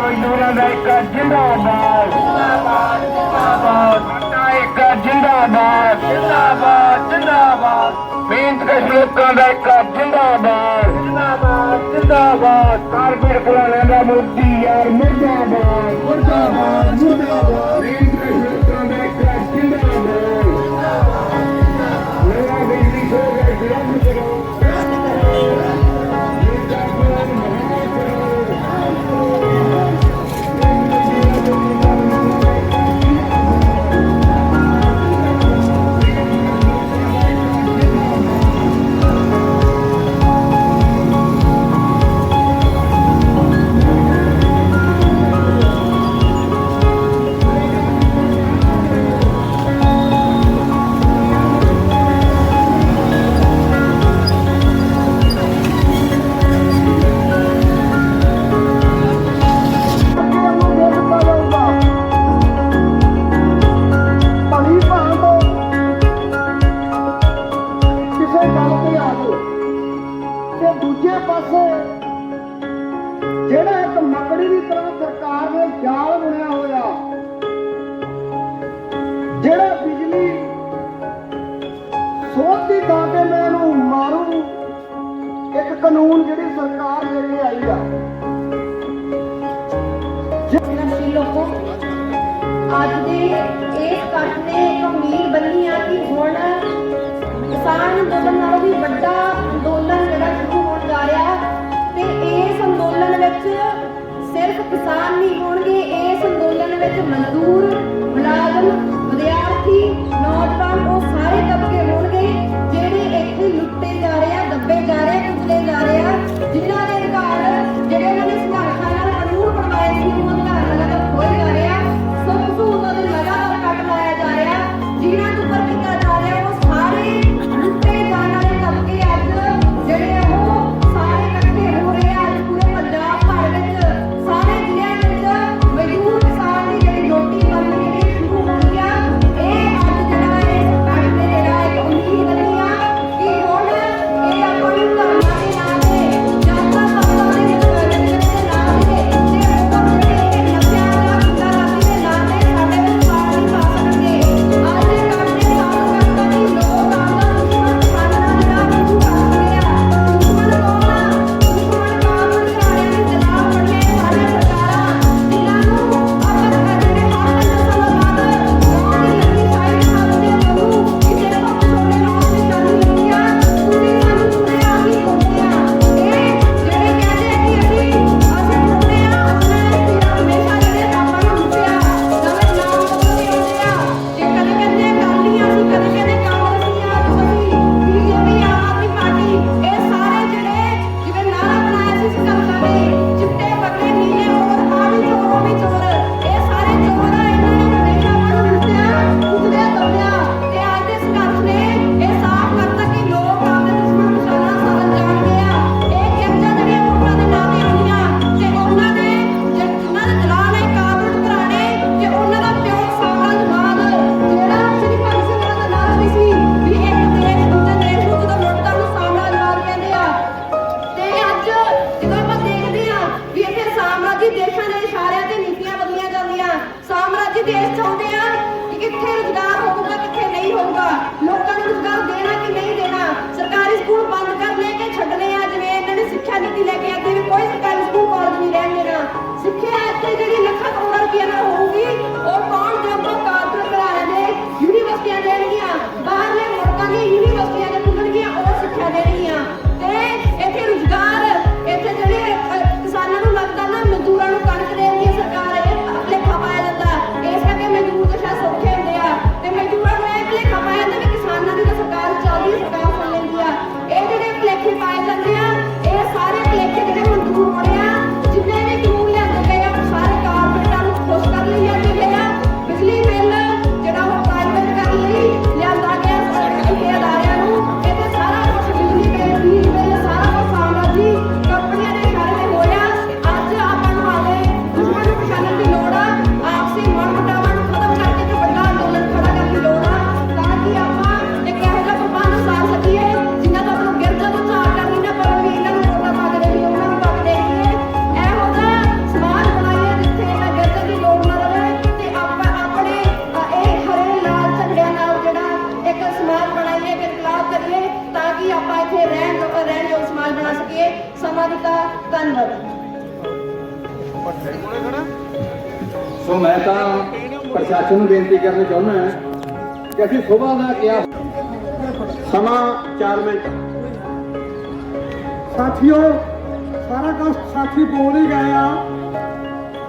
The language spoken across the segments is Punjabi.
ਮਜ਼ਦੂਰਾਂ ਦਾ ਇੱਕ ਜਿੰਦਾਬਾਦ ਜਿੰਦਾਬਾਦ ਜਿੰਦਾਬਾਦ ਇੱਕ ਜਿੰਦਾਬਾਦ ਜਿੰਦਾਬਾਦ ਜਿੰਦਾਬਾਦ ਮਿਹਨਤ ਲੋਕਾਂ ਦਾ ਇੱਕ ਜਿੰਦਾਬਾਦ ਜਿੰਦਾਬਾਦ ਜਿੰਦਾਬਾਦ ਕਾਰਗਿਲ ਖਿਲਾਣੇ ਦਾ ਮੋਦੀ ਯਾਰ ਮੁਰਦਾਬਾਦ ਮੁਰਦਾਬਾਦ ਮੁਰਦਾਬਾਦ। ਸਮਾਂ ਦਿੱਤਾ ਧੰਨਵਾਦ। ਸੋ ਮੈਂ ਤਾਂ ਪ੍ਰਸ਼ਾਸਨ ਨੂੰ ਬੇਨਤੀ ਕਰਨੀ ਚਾਹੁੰਦਾ ਹਾਂ ਕਿ ਅਸੀਂ ਸਵੇਰ ਦਾ ਕਿਹਾ ਸਮਾਂ 4 ਮਿੰਟ। ਸਾਥੀਓ, ਸਾਰਾ ਕੁਝ ਸਾਥੀ ਬੋਲ ਹੀ ਗਏ ਆ।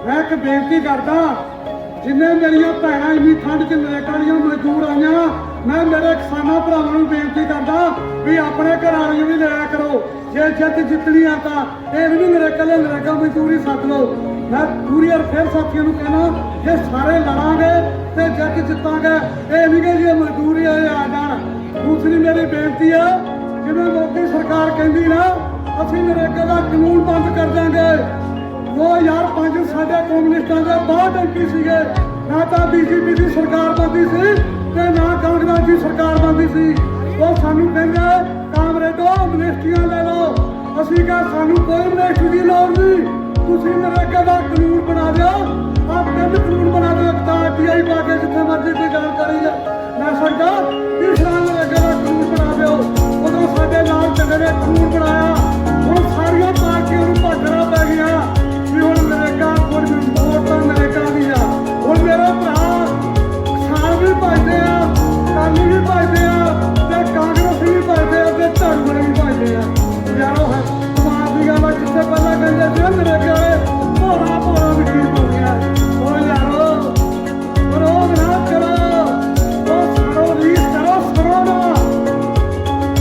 ਮੈਂ ਇੱਕ ਬੇਨਤੀ ਕਰਦਾ, ਜਿੰਨੇ ਮੇਰੀਆਂ ਭੈਣਾਂ ਇੰਨੀ ਠੰਡ 'ਚ ਨਰੇਗਾ ਦੀਆਂ ਮਜ਼ਦੂਰ ਆਈਆਂ ਮੈਂ ਮੇਰੇ ਕਿਸਾਨਾਂ ਭਰਾਵਾਂ ਨੂੰ ਬੇਨਤੀ ਕਰਦਾ ਵੀ ਆਪਣੇ ਘਰਾਂ ਨੂੰ ਵੀ ਲਿਆ ਕਰੋ। ਜੇ ਜਿੱਤ ਜਿੱਤਣੀ ਆ ਤਾਂ ਇਹ ਵੀ ਨਹੀਂ ਨਰੇਕਾ ਲੈ ਨਰੇਗਾ ਮਜ਼ਦੂਰੀ ਸੱਦ ਲਓ। ਮੈਂ ਪੂਰੀ ਵਾਰ ਫਿਰ ਸਾਥੀਆਂ ਨੂੰ ਕਹਿਣਾ, ਜੇ ਸਾਰੇ ਲੜਾਂਗੇ ਤੇ ਜਿੱਤ ਜਿੱਤਾਂਗੇ, ਇਹ ਨਹੀਂ ਕਿ ਜੇ ਮਜ਼ਦੂਰੀ ਆ ਜਾਣ। ਦੂਸਰੀ ਮੇਰੀ ਬੇਨਤੀ ਆ, ਜਿਵੇਂ ਮੋਦੀ ਸਰਕਾਰ ਕਹਿੰਦੀ ਨਾ, ਅਸੀਂ ਨਰੇਗਾ ਦਾ ਕਾਨੂੰਨ ਬੰਦ ਕਰ ਦਾਂਗੇ। 2005 ਸਾਡੇ ਕਮਿਊਨਿਸਟਾਂ ਦੇ ਬਹੁਤ ਐਮਪੀ ਸੀਗੇ। ਨਾ ਤਾਂ ਬੀਜੇਪੀ ਦੀ ਸਰਕਾਰ ਬੰਦੀ ਸੀ ਤੇ ਨਾ ਕਾਂਗਰਸ ਦੀ ਸਰਕਾਰ ਬੰਦੀ ਸੀ। ਉਹ ਸਾਨੂੰ ਕਹਿੰਦੇ ਕਾਮਰੇਡੋ ਮਿਨਿਸਟਰੀਆਂ ਲੈ ਲਓ। ਅਸੀਂ ਕਿਹਾ, ਸਾਨੂੰ ਕੋਈ ਮਿਨਿਸਟਰੀ ਦੀ ਲੋੜ ਨਹੀਂ। ਤੁਸੀਂ ਨਰੇਗਾ ਦਾ ਕਾਨੂੰਨ ਬਣਾ ਦਿਓ। ਆਪ ਤਿੰਨ ਕਾਨੂੰਨ ਬਣਾ ਦਿਓ, ਇੱਕ ਤਾਂ ਆਰਟੀਆਈ ਪਾ ਕੇ ਜਿੱਥੇ ਮਰਜ਼ੀ ਕੋਈ ਗੱਲ ਕਰੀ ਜਾ। ਮੈਂ ਸਕਦਾ ਤੀਸਰਾ ਨਰੇਗਾ ਦਾ ਕਾਨੂੰਨ ਬਣਾ ਦਿਓ। ਉਦੋਂ ਸਾਡੇ ਨਾਲ ਚੱਲੇ ਨੇ ਕਾਨੂੰਨ ਬਣਾਇਆ। ਹੁਣ ਸਾਰੀਆਂ ਪਾਰਟੀਆਂ ਨੂੰ ਭੱਜਣਾ ਪੈ ਗਿਆ। ਵੀ ਹੁਣ ਨਰੇਗਾ ਕੋਈ ਵੋਟ ਦੀ ਪਹਿਲਾਂ ਕਹਿੰਦੇ ਸੀ ਨਰੇਗਾ ਵਾਲੇ ਭੋਰਾ ਭੋਰਾ ਵਿਕਰੀ ਹੋ ਗਿਆ। ਉਹ ਯਾਰੋ, ਵਿਰੋਧ ਨਾ ਕਰੋ। ਉਹ ਸਰੋ ਰੀਸ ਕਰੋ ਸਰੋ ਨਾ।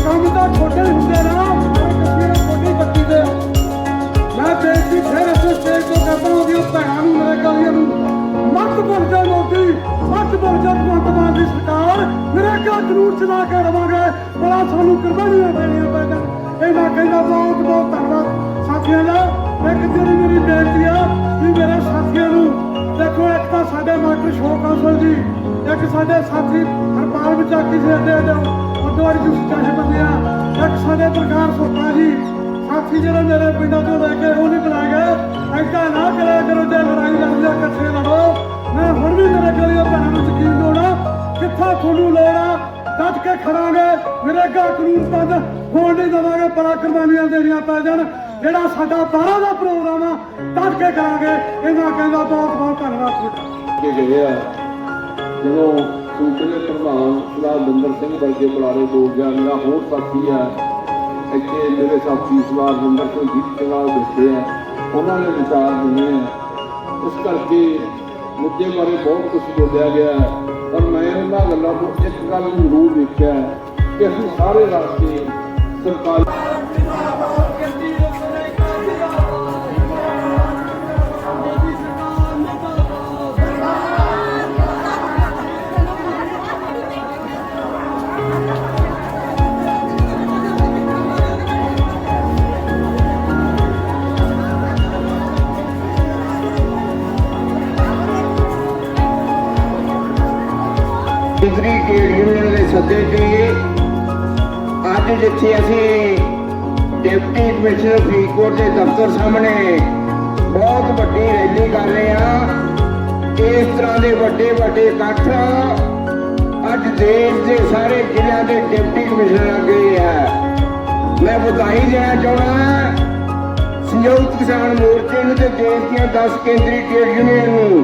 ਕੰਮ ਤਾਂ ਛੋਟੇ ਹੁੰਦੇ ਨਾ ਪਰ ਛੋਟੀ ਬੱਤੀ ਦੇ ਮੈਂ ਬੇਨਤੀ ਫਿਰ ਇਸ ਸਟੇਜ ਤੋਂ ਕਰਦਾ ਉਹਦੀਆਂ ਭੈਣਾਂ ਨੂੰ ਮੇਰੇ ਗਾਲੀਆਂ ਨੂੰ ਮੱਤ ਬਰਜਾ ਮੋਦੀ ਮੱਤ ਬਰਜਾ ਭਗਵੰਤ ਦੀ ਸਰਕਾਰ। ਮੇਰੇ ਕਾ ਜ਼ਰੂਰ ਚਲਾ ਕੇ ਰਵਾਂਗੇ। ਬੜਾ ਸਾਨੂੰ ਕੁਰਬਾਨੀਆਂ ਦੇਣੀਆਂ ਪੈਣਗੀਆਂ ਇਹਨਾਂ ਕਹਿੰਦਾ ਬਹੁਤ ਬਹੁਤ ਸਾਥੀਆਂ ਦਾ ਇੱਕ ਜਿਹੜੀ ਮੇਰੀ ਬੇਨਤੀ ਆ ਵੀ ਮੇਰੇ ਸਾਥੀਆਂ ਨੂੰ, ਦੇਖੋ ਇੱਕ ਤਾਂ ਸਾਡੇ ਮਾਸਟਰ ਸ਼ੋਕ ਕੌਂਸਲ ਜੀ, ਇੱਕ ਸਾਡੇ ਸਾਥੀ ਹਰਪਾਲ ਵਿਚਾਕੀ ਜੀ ਦੇ ਦੇ ਗੁਰਦੁਆਰੇ ਦੀ ਚਾਹੇ ਬੰਦੇ ਆ। ਇੱਕ ਸਾਡੇ ਪ੍ਰਕਾਰ ਸੋਤਾ ਜੀ, ਸਾਥੀ ਜਿਹੜੇ ਮੇਰੇ ਪਿੰਡਾਂ ਤੋਂ ਲੈ ਕੇ ਉਹ ਨਹੀਂ ਗਏ ਐਦਾਂ ਨਾ ਕਰਿਆ ਕਰੋ, ਜੇ ਲੜਾਈ ਲੜਦੇ ਇਕੱਠੇ ਲੜੋ। ਮੈਂ ਹੁਣ ਵੀ ਮੇਰੇ ਗਲੀਆਂ ਭੈਣਾਂ ਨੂੰ ਯਕੀਨ ਲੋੜਾ ਕਿੱਥਾ ਤੁਹਾਨੂੰ ਲੋੜ ਡਟ ਕੇ ਖੜਾਂਗੇ। ਮੇਰੇ ਗਾ ਕਾਨੂੰਨ ਬੰਦ ਹੋਣ ਨਹੀਂ ਦੇਵਾਂਗੇ ਪਰਾ ਕੁਰਬਾਨੀਆਂ ਦੇਣੀਆਂ ਪੈ ਜਾਣ। ਜਿਹੜਾ ਸਾਡਾ 12 ਦਾ ਪ੍ਰੋਗਰਾਮ ਆ ਡਟ ਕੇ ਕਰਾਂਗੇ। ਇਹਨਾਂ ਕਹਿੰਦਾ, ਬਹੁਤ ਬਹੁਤ ਧੰਨਵਾਦ ਤੁਹਾਡਾ। ਕੇ ਗਏ ਆ, ਜਦੋਂ ਸੂਬੇ ਪ੍ਰਧਾਨ ਸਰਦਾਰ ਬਿੰਦਰ ਸਿੰਘ ਵਰਗੇ ਬੁਲਾਰੇ ਲੋਕ ਜਾਂ ਮੇਰਾ ਹੋਰ ਸਾਥੀ ਆ, ਇੱਥੇ ਮੇਰੇ ਸਾਥੀ ਸਰਦਾਰ ਬਿੰਦਰ ਸਿੰਘ ਜੀ ਨਾਲ ਬੈਠੇ ਆ, ਉਹਨਾਂ ਨੇ ਵਿਚਾਰ ਦਿੰਦੇ ਆ। ਇਸ ਕਰਕੇ ਮੁੱਦੇ ਬਾਰੇ ਬਹੁਤ ਕੁਝ ਬੋਲਿਆ ਗਿਆ। ਪਰ ਮੈਂ ਉਹਨਾਂ ਗੱਲਾਂ ਤੋਂ ਇੱਕ ਗੱਲ ਨੂੰ ਜ਼ਰੂਰ ਵੇਖਿਆ, ਕਿ ਅਸੀਂ ਸਾਰੇ ਰਲ ਕੇ ਸਰਕਾਰ ਸੱਦੇ ਤੇ ਅੱਜ ਜਿੱਥੇ ਅਸੀਂ ਡਿਪਟੀ ਕਮਿਸ਼ਨਰ ਫਰੀਦਕੋਟ ਦੇ ਦਫ਼ਤਰ ਸਾਹਮਣੇ ਬਹੁਤ ਵੱਡੀ ਰੈਲੀ ਕਰ ਰਹੇ ਹਾਂ। ਇਸ ਤਰ੍ਹਾਂ ਦੇ ਵੱਡੇ ਵੱਡੇ ਇਕੱਠ ਅੱਜ ਦੇਸ਼ ਦੇ ਸਾਰੇ ਜ਼ਿਲ੍ਹਿਆਂ ਦੇ ਡਿਪਟੀ ਕਮਿਸ਼ਨਰ ਅੱਗੇ ਹੈ ਮੈਂ ਵਧਾਈ ਦੇਣਾ ਚਾਹੁੰਦਾ ਸੰਯੁਕਤ ਕਿਸਾਨ ਮੋਰਚੇ ਨੂੰ ਤੇ ਦੇਸ਼ ਦੀਆਂ 10 ਕੇਂਦਰੀ ਟ੍ਰੇਡ ਯੂਨੀਅਨ ਨੂੰ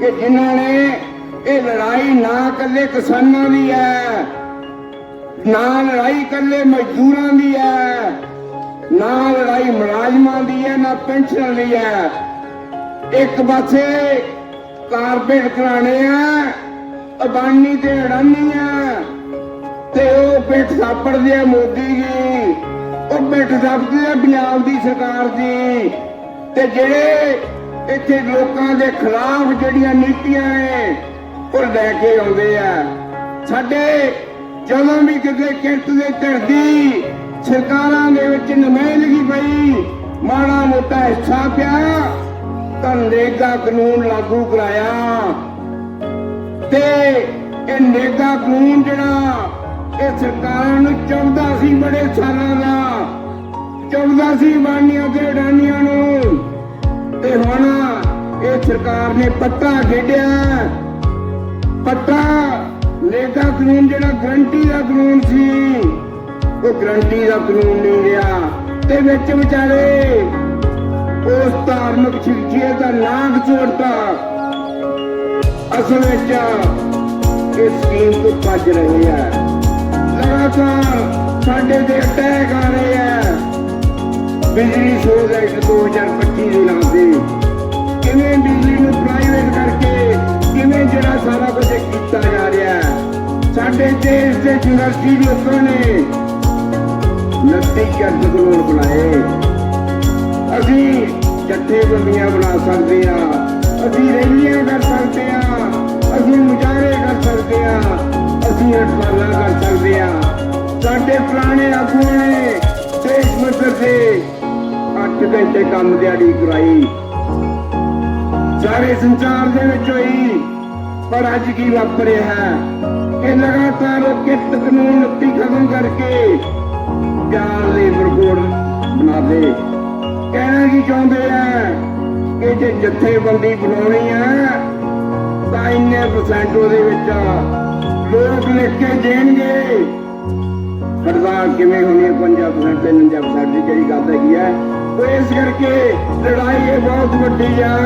ਕਿ ਜਿਨ੍ਹਾਂ ਨੇ ਇਹ ਲੜਾਈ ਨਾ ਇਕੱਲੇ ਕਿਸਾਨਾਂ ਦੀ ਹੈ, ਨਾ ਲੜਾਈ ਇਕੱਲੇ ਮਜ਼ਦੂਰਾਂ ਦੀ ਹੈ, ਨਾ ਲੜਾਈ ਮੁਲਾਜ਼ਮਾਂ ਦੀ ਹੈ, ਨਾ ਪੈਨਸ਼ਨ ਦੀ ਹੈ। ਇੱਕ ਪਾਸੇ ਕਾਰਪੇਟ ਘਰਾਣੇ ਆ ਅਬਾਨੀ ਤੇ ਅਡਾਨੀ ਆ, ਤੇ ਉਹ ਪਿੱਠ ਸਾਪੜਦੇ ਆ ਮੋਦੀ ਜੀ, ਉਹ ਪਿੱਠ ਸਾਪੜਦੇ ਆ ਪੰਜਾਬ ਦੀ ਸਰਕਾਰ ਜੀ। ਤੇ ਜਿਹੜੇ ਇੱਥੇ ਲੋਕਾਂ ਦੇ ਖਿਲਾਫ ਜਿਹੜੀਆਂ ਨੀਤੀਆਂ ਨੇ ਉਹ ਲੈ ਕੇ ਆਉਂਦੇ ਆ। ਸਾਡੇ ਜਦੋਂ ਵੀ ਕਿਤੇ ਕਿਰਤ ਦੇ ਧਰਦੀ ਸਰਕਾਰਾਂ ਦੇ ਵਿੱਚ ਨੁਮਾਇੰਦਗੀ ਪਈ, ਮਾੜਾ ਮੋਟਾ ਹਿੱਸਾ ਪਿਆ, ਤਾਂ ਕਾਨੂੰਨ ਲਾਗੂ ਕਰਾਇਆ। ਤੇ ਇਹ ਨੇਗਾ ਕਾਨੂੰਨ ਜਿਹੜਾ, ਇਹ ਸਰਕਾਰਾਂ ਨੂੰ ਚਾਹੁੰਦਾ ਸੀ ਬੜੇ ਸਾਲਾਂ ਦਾ। ਚਾਹੁੰਦਾ ਸੀ ਬਾਨੀਆਂ ਤੇ ਅਡਾਨੀਆਂ ਨੂੰ। ਤੇ ਹੁਣ ਇਹ ਸਰਕਾਰ ਨੇ ਪੱਤਾ ਖੇਡਿਆ। ਪੱਤਾ ਨੇਗਾ ਕਾਨੂੰਨ ਜਿਹੜਾ ਗਰੰਟੀ ਦਾ ਕਾਨੂੰਨ ਸੀ, ਉਹ ਗਰੰਟੀ ਦਾ ਕਾਨੂੰਨ ਨਹੀਂ ਰਿਹਾ। ਤੇ ਵਿੱਚ ਵਿਚਾਰੇ ਉਸ ਧਾਰਮਿਕ ਸ਼ਖਸੀਅਤ ਦਾ ਨਾਮ ਛੋੜਤਾ ਅਸਲ ਵਿੱਚ ਇਸ ਸਕੀਮ ਤੋਂ ਭੱਜ ਰਹੇ ਆ। ਲਗਾਤਾਰ ਸਾਡੇ ਤੇ ਅਟੈਕ ਆ ਰਹੇ ਆ। ਬਿਜਲੀ ਸੋਧ ਐਕਟ 2025 ਦੇ ਨਾਂ ਤੇ। ਕਿਵੇਂ ਬਿਜਲੀ ਨੂੰ ਪ੍ਰਾਈਵੇਟ ਕਰਕੇ ਕਿਵੇਂ ਜਿਹੜਾ ਸਾਰਾ ਕੁਝ ਕੀਤਾ ਜਾ ਰਿਹਾ ਸਾਡੇ ਦੇਸ਼ ਦੇ ਸੰਘਰਸ਼ੀ ਲੋਕਾਂ ਨੇ ਨੱਤੀ ਕਰਦ ਕਰੋੜ ਬਣਾਏ। ਅਸੀਂ ਜਥੇਬੰਦੀਆਂ ਬਣਾ ਸਕਦੇ ਆ ਅਸੀਂ ਰੈਲੀਆਂ ਕਰ ਸਕਦੇ ਆ ਅਸੀਂ ਮੁਜ਼ਾਹਰੇ ਕਰ ਸਕਦੇ ਆ ਅਸੀਂ ਹੜਤਾਲਾਂ ਕਰ ਸਕਦੇ ਆ ਸਾਡੇ ਪੁਰਾਣੇ ਆਗੂਆਂ ਨੇ ਦੇਸ਼ ਮੰਤਰ ਤੇ 8 ਘੰਟੇ ਕੰਮ ਦਿਹਾੜੀ ਕਰਾਈ। ਸਾਰੇ ਸੰਸਾਰ ਦੇ ਵਿੱਚ ਹੋਈ ਪਰ ਅੱਜ ਕੀ ਵਾਪਰਿਆ ਹੈ? ਕਿ ਲਗਾਤਾਰ ਕਿਰਤ ਕਾਨੂੰਨ ਨੀਤੀ ਖਤਮ ਕਰਕੇ ਪਿਆਰ ਦੇ ਬਰਕੋੜ ਬਣਾ ਕਹਿਣਾ ਕੀ ਚਾਹੁੰਦੇ ਆ? ਕਿ ਜੇ ਜਥੇਬੰਦੀ ਬਣਾਉਣੀ ਆ, ਤਾਂ ਇੰਨੇ ਪਰਸੈਂਟ ਉਹਦੇ ਵਿੱਚ ਲੋਕ ਲਿਖ ਕੇ ਦੇਣਗੇ। ਹੜਤਾਲ ਕਿਵੇਂ ਹੋਣੀ ਹੈ 50% ਤੇ 49% ਦੀ ਜਿਹੜੀ ਗੱਲ ਹੈਗੀ ਹੈ ਉਹ ਇਸ ਕਰਕੇ ਲੜਾਈ ਇਹ ਬਹੁਤ ਵੱਡੀ ਹੈ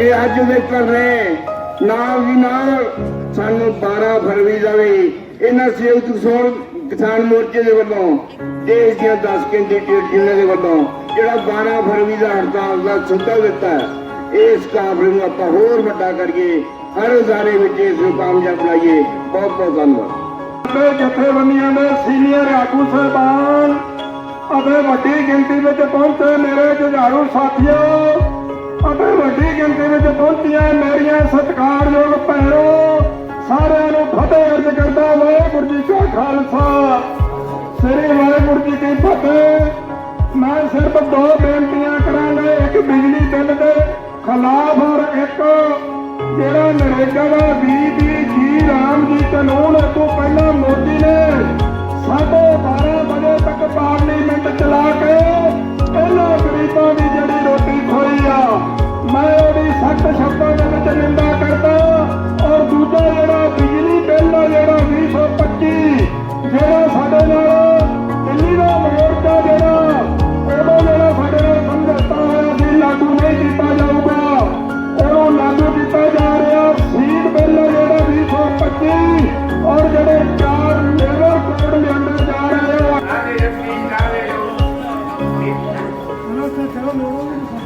ਇਹ ਅੱਜ ਦੇ ਕਰ ਰਹੇ ਨਾਲ ਦੀ ਨਾਲ ਸਾਨੂੰ 12 ਫਰਵਰੀ ਦਾ ਵੀ ਇਹਨਾਂ ਸੰਯੁਕਤ ਕਿਸਾਨ ਕਿਸਾਨ ਮੋਰਚੇ ਦੇ ਵੱਲੋਂ, ਦੇਸ਼ ਦੀਆਂ 10 ਕੇਂਦਰੀ ਟ੍ਰੇਡ ਯੂਨੀਅਨ ਦੇ ਵੱਲੋਂ ਜਿਹੜਾ 12 ਫਰਵਰੀ ਦਾ ਹੜਤਾਲ ਦਾ ਸੱਦਾ ਦਿੱਤਾ ਇਸ ਕਾਬਲੇ ਨੂੰ ਆਪਾਂ ਹੋਰ ਵੱਡਾ ਕਰੀਏ। ਹਰ ਉਜ਼ਾਰੇ ਵਿੱਚ ਇਸ ਨੂੰ ਕਾਮਯਾਬ ਬਣਾਈਏ। ਬਹੁਤ ਬਹੁਤ ਧੰਨਵਾਦ। ਤੇ ਜਥੇਬੰਦੀਆਂ ਦੇ ਸੀਨੀਅਰ ਆਗੂ ਸਹਿਬਾਨ ਅਤੇ ਵੱਡੀ ਗਿਣਤੀ ਵਿੱਚ ਪਹੁੰਚੇ ਮੇਰੇ ਜੁਝਾਰੂ ਸਾਥੀਓ। ਅਤੇ ਵੱਡੀ ਗਿਣਤੀ ਵਿੱਚ ਪਹੁੰਚੀਆਂ ਮੇਰੀਆਂ ਸਤਿਕਾਰਯੋਗ ਭੈਣੋ, ਸਾਰਿਆਂ ਨੂੰ ਫਤਿਹ ਅਰਜ਼ ਕਰਦਾ ਵਾਹਿਗੁਰੂ ਜੀ ਕਾ ਖਾਲਸਾ। ਸ੍ਰੀ ਵਾਹਿਗੁਰੂ ਜੀ ਕੀ ਫਤਿਹ। ਮੈਂ ਸਿਰਫ ਦੋ ਬੇਨਤੀਆਂ ਕਰਾਂਗਾ, ਇੱਕ ਬਿਜਲੀ ਬਿੱਲ ਦੇ ਖਿਲਾਫ ਔਰ ਇੱਕ ਜਿਹੜਾ ਨਰੇਗਾ ਦਾ ਬੀਬੀ ਜੀ ਰਾਮ ਜੀ ਕਾਨੂੰਨ ਤੋਂ ਪਹਿਲਾਂ ਮੋਦੀ ਨੇ ਸਾਢੇ 12 ਵਜੇ ਤੱਕ ਪਾਰਲੀਮੈਂਟ ਚਲਾ ਕੇ ਇਹਨਾਂ ਗਰੀਬਾਂ ਦੀ ਜਿਹੜੀ ਰੋਟੀ ਖੋਈ ਆ, ਮੈਂ ਉਹਦੀ ਸਖਤ ਸ਼ਬਦਾਂ ਦੇ ਵਿੱਚ ਨਿੰਦਾ ਕਰਦਾ ਔਰ ਦੂਜਾ ਜਿਹੜਾ ਬਿਜਲੀ ਬਿੱਲ ਆ ਜਿਹੜਾ 2025 ਜਿਹੜਾ ਸਾਡੇ ਨਾਲ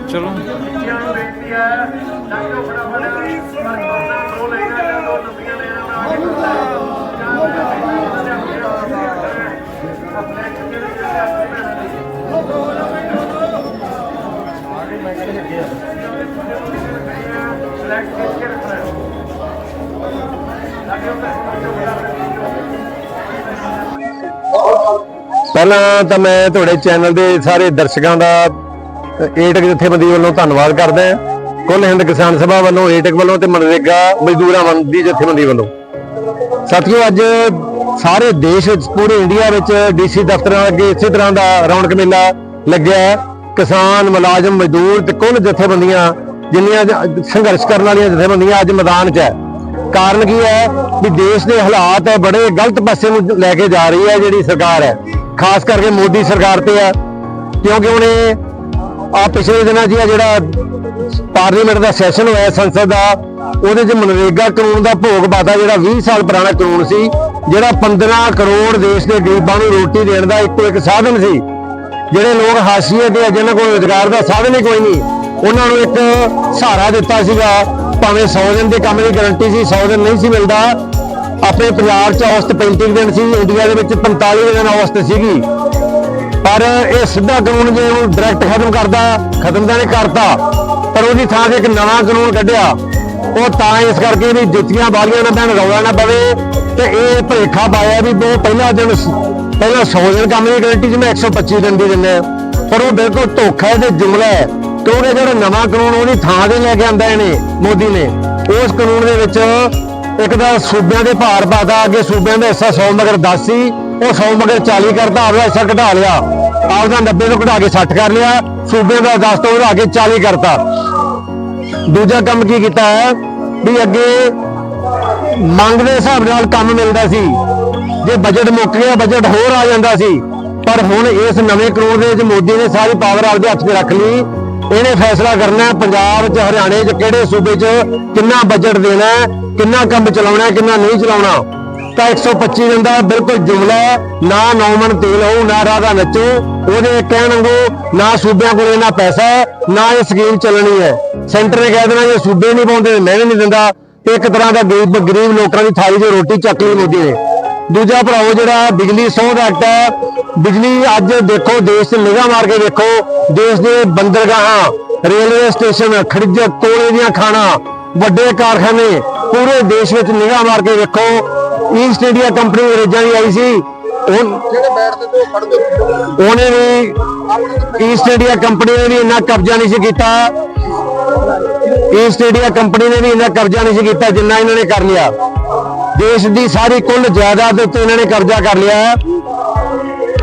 ਚਲੋ। ਪਹਿਲਾਂ ਤਾਂ ਮੈਂ ਤੁਹਾਡੇ ਚੈਨਲ ਦੇ ਸਾਰੇ ਦਰਸ਼ਕਾਂ ਦਾ ਏਟਕ ਜਥੇਬੰਦੀ ਵੱਲੋਂ ਧੰਨਵਾਦ ਕਰਦਾ ਹਾਂ। ਕੁੱਲ ਹਿੰਦ ਕਿਸਾਨ ਸਭਾ ਵੱਲੋਂ ਏਟਕ ਵੱਲੋਂ ਤੇ ਮਨਰੇਗਾ ਮਜ਼ਦੂਰਾਂ ਦੀ ਜਥੇਬੰਦੀ ਵੱਲੋਂ। ਸਾਥੀਓ, ਅੱਜ ਸਾਰੇ ਦੇਸ਼ ਵਿੱਚ, ਪੂਰੇ ਇੰਡੀਆ ਵਿੱਚ ਡੀਸੀ ਦਫ਼ਤਰਾਂ ਅੱਗੇ ਇਸੇ ਤਰ੍ਹਾਂ ਦਾ ਰੌਣਕ ਮੇਲਾ ਲੱਗਿਆ ਹੈ। ਕਿਸਾਨ, ਮੁਲਾਜ਼ਮ, ਮਜ਼ਦੂਰ ਤੇ ਕੁੱਲ ਜਥੇਬੰਦੀਆਂ, ਜਿੰਨੀਆਂ ਸੰਘਰਸ਼ ਕਰਨ ਵਾਲੀਆਂ ਜਥੇਬੰਦੀਆਂ ਅੱਜ ਮੈਦਾਨ 'ਚ ਹੈ। ਕਾਰਨ ਕੀ ਹੈ ਵੀ ਦੇਸ਼ ਦੇ ਹਾਲਾਤ ਬੜੇ ਗਲਤ ਪਾਸੇ ਨੂੰ ਲੈ ਕੇ ਜਾ ਰਹੀ ਹੈ ਜਿਹੜੀ ਸਰਕਾਰ ਹੈ। ਖਾਸ ਕਰਕੇ ਮੋਦੀ ਸਰਕਾਰ ਤੇ ਹੈ। ਕਿਉਂਕਿ ਉਹਨੇ ਆ ਪਿਛਲੇ ਦਿਨਾਂ 'ਚ ਆ ਜਿਹੜਾ ਪਾਰਲੀਮੈਂਟ ਦਾ ਸੈਸ਼ਨ ਹੋਇਆ ਸੰਸਦ ਦਾ ਉਹਦੇ 'ਚ ਮਨਰੇਗਾ ਕਾਨੂੰਨ ਦਾ ਭੋਗ ਪਾਤਾ ਜਿਹੜਾ 20 ਸਾਲ ਪੁਰਾਣਾ ਕਾਨੂੰਨ ਸੀ ਜਿਹੜਾ 15 ਕਰੋੜ ਦੇਸ਼ ਦੇ ਗਰੀਬਾਂ ਨੂੰ ਰੋਟੀ ਦੇਣ ਦਾ ਇੱਕੋ ਇੱਕ ਸਾਧਨ ਸੀ। ਜਿਹੜੇ ਲੋਕ ਹਾਸ਼ੀਏ ਤੇ ਆ, ਜਿਨ੍ਹਾਂ ਕੋਲ ਰੋਜ਼ਗਾਰ ਦਾ ਸਾਧਨ ਹੀ ਕੋਈ ਨਹੀਂ। ਉਹਨਾਂ ਨੂੰ ਇੱਕ ਸਹਾਰਾ ਦਿੱਤਾ ਸੀਗਾ ਭਾਵੇਂ 100 ਦਿਨ ਦੇ ਕੰਮ ਦੀ ਗਾਰੰਟੀ ਸੀ 100 ਦਿਨ ਨਹੀਂ ਸੀ ਮਿਲਦਾ। ਆਪਣੇ ਪੰਜਾਬ 'ਚ ਔਸਤ 35 ਦਿਨ ਸੀ ਇੰਡੀਆ ਦੇ ਵਿੱਚ 45 ਦਿਨ ਔਸਤ ਸੀਗੀ। ਪਰ ਇਹ ਸਿੱਧਾ ਕਾਨੂੰਨ ਜੇ ਉਹ ਡਾਇਰੈਕਟ ਖਤਮ ਕਰਦਾ, ਖਤਮ ਤਾਂ ਨਹੀਂ ਕਰਤਾ, ਪਰ ਉਹਦੀ ਥਾਂ ਤੇ ਇੱਕ ਨਵਾਂ ਕਾਨੂੰਨ ਕੱਢਿਆ। ਉਹ ਤਾਂ ਇਸ ਕਰਕੇ ਵੀ ਜੁੱਤੀਆਂ ਵਾਲੀਆਂ ਨਾ ਪੈਣ ਰੌਲਾ ਨਾ ਪਵੇ ਤੇ ਇਹ ਭੇਖਾ ਪਾਇਆ ਵੀ ਉਹ ਪਹਿਲਾ ਦਿਨ ਸ- ਪਹਿਲਾਂ 100 ਦਿਨ ਕੰਮ ਦੀ ਗਾਰੰਟੀ ਸੀ ਮੈਂ 125 ਦਿਨ ਦੀ ਦਿੰਦਾ ਪਰ ਉਹ ਬਿਲਕੁਲ ਧੋਖਾ ਹੈ ਤੇ ਜੁਮਲਾ ਹੈ, ਕਿਉਂਕਿ ਜਿਹੜਾ ਨਵਾਂ ਕਾਨੂੰਨ ਉਹਦੀ ਥਾਂ ਤੇ ਲੈ ਕੇ ਆਂਦਾ ਇਹਨੇ, ਮੋਦੀ ਨੇ। ਉਸ ਕਾਨੂੰਨ ਦੇ ਵਿੱਚ ਇੱਕ ਤਾਂ ਸੂਬਿਆਂ ਦੇ ਭਾਰ ਪਾਤਾ, ਅੱਗੇ ਸੂਬਿਆਂ ਦਾ ਹਿੱਸਾ 100 ਮਗਰ 10 ਸੀ। ਉਹ 100 ਮਗਰ 40 ਕਰਤਾ ਆਪਦਾ ਹਿੱਸਾ ਘਟਾ ਲਿਆ। ਆਪਦਾ 90 ਤੋਂ ਘਟਾ ਕੇ 60 ਕਰ ਲਿਆ ਸੂਬਿਆਂ ਦਾ 10 ਤੋਂ ਘਟਾ ਕੇ 40 ਕਰਤਾ। ਦੂਜਾ ਕੰਮ ਕੀ ਕੀਤਾ ਹੈ? ਵੀ ਅੱਗੇ ਮੰਗ ਦੇ ਹਿਸਾਬ ਨਾਲ ਕੰਮ ਮਿਲਦਾ ਸੀ। ਜੇ ਬਜਟ ਮੁੱਕ ਗਿਆ ਬਜਟ ਹੋਰ ਆ ਜਾਂਦਾ ਸੀ। ਪਰ ਹੁਣ ਇਸ ਨਵੇਂ ਕਾਨੂੰਨ ਦੇ ਵਿੱਚ ਮੋਦੀ ਨੇ ਸਾਰੀ ਪਾਵਰ ਆਪਦੇ ਹੱਥ 'ਚ ਰੱਖ ਲਈ। ਇਹਨੇ ਫੈਸਲਾ ਕਰਨਾ ਹੈ, ਪੰਜਾਬ 'ਚ, ਹਰਿਆਣੇ 'ਚ ਕਿਹੜੇ ਸੂਬੇ 'ਚ ਕਿੰਨਾ ਬਜਟ ਦੇਣਾ ਹੈ, ਕਿੰਨਾ ਕੰਮ ਚਲਾਉਣਾ ਹੈ, ਕਿੰਨਾ ਨਹੀਂ ਚਲਾਉਣਾ। ਤਾਂ 125 ਦਿਨ ਦਾ ਬਿਲਕੁਲ ਜੁਮਲਾ ਹੈ। ਨਾ ਨੌਮਨ ਤੇਲ ਹੋਊ, ਨਾ ਰਾਧਾ ਨੱਚੋ। ਉਹਦੇ ਕਹਿਣ ਵਾਂਗੂ ਨਾ ਸੂਬਿਆਂ ਕੋਲ ਇਹਨਾਂ ਪੈਸਾ ਹੈ, ਨਾ ਇਹ ਸਕੀਮ ਚੱਲਣੀ ਹੈ। ਸੈਂਟਰ ਨੇ ਕਹਿ ਦੇਣਾ, ਜੇ ਸੂਬੇ ਨਹੀਂ ਪਾਉਂਦੇ ਮੈਂ ਵੀ ਨਹੀਂ ਦਿੰਦਾ। ਤੇ ਇੱਕ ਤਰ੍ਹਾਂ ਦਾ ਗਰੀਬ ਗਰੀਬ ਲੋਕਾਂ ਦੀ ਥਾਲੀ 'ਚ ਰੋਟੀ ਚੱਕ ਲਈ ਮੋਦੀ ਨੇ। ਦੂਜਾ ਭਰਾਓ ਜਿਹੜਾ ਬਿਜਲੀ ਸੋਧ ਐਕਟ ਹੈ। ਬਿਜਲੀ ਅੱਜ ਦੇਖੋ, ਦੇਸ਼ 'ਚ ਨਿਗਾਹ ਮਾਰ ਕੇ ਦੇਖੋ। ਦੇਸ਼ ਦੇ ਬੰਦਰਗਾਹਾਂ, ਰੇਲਵੇ ਸਟੇਸ਼ਨ ਖੜਿਜ ਕੋਲੇ ਦੀਆਂ ਖਾਣਾ, ਵੱਡੇ ਕਾਰਖਾਨੇ, ਪੂਰੇ ਦੇਸ਼ ਵਿੱਚ ਨਿਗਾਹ ਮਾਰ ਕੇ ਵੇਖੋ ਈਸਟ ਇੰਡੀਆ ਕੰਪਨੀ ਅੰਗਰੇਜ਼ਾਂ ਦੀ ਆਈ ਸੀ। ਉਹ ਉਹਨੇ ਵੀ ਈਸਟ ਇੰਡੀਆ ਕੰਪਨੀ ਨੇ ਵੀ ਇੰਨਾ ਕਬਜ਼ਾ ਨਹੀਂ ਸੀ ਕੀਤਾ। ਈਸਟ ਇੰਡੀਆ ਕੰਪਨੀ ਨੇ ਵੀ ਇੰਨਾ ਕਬਜ਼ਾ ਨਹੀਂ ਸੀ ਕੀਤਾ ਜਿੰਨਾ ਇਹਨਾਂ ਨੇ ਕਰ ਲਿਆ। ਦੇਸ਼ ਦੀ ਸਾਰੀ ਕੁੱਲ ਜਾਇਦਾਦ ਉੱਤੇ ਇਹਨਾਂ ਨੇ ਕਬਜ਼ਾ ਕਰ ਲਿਆ।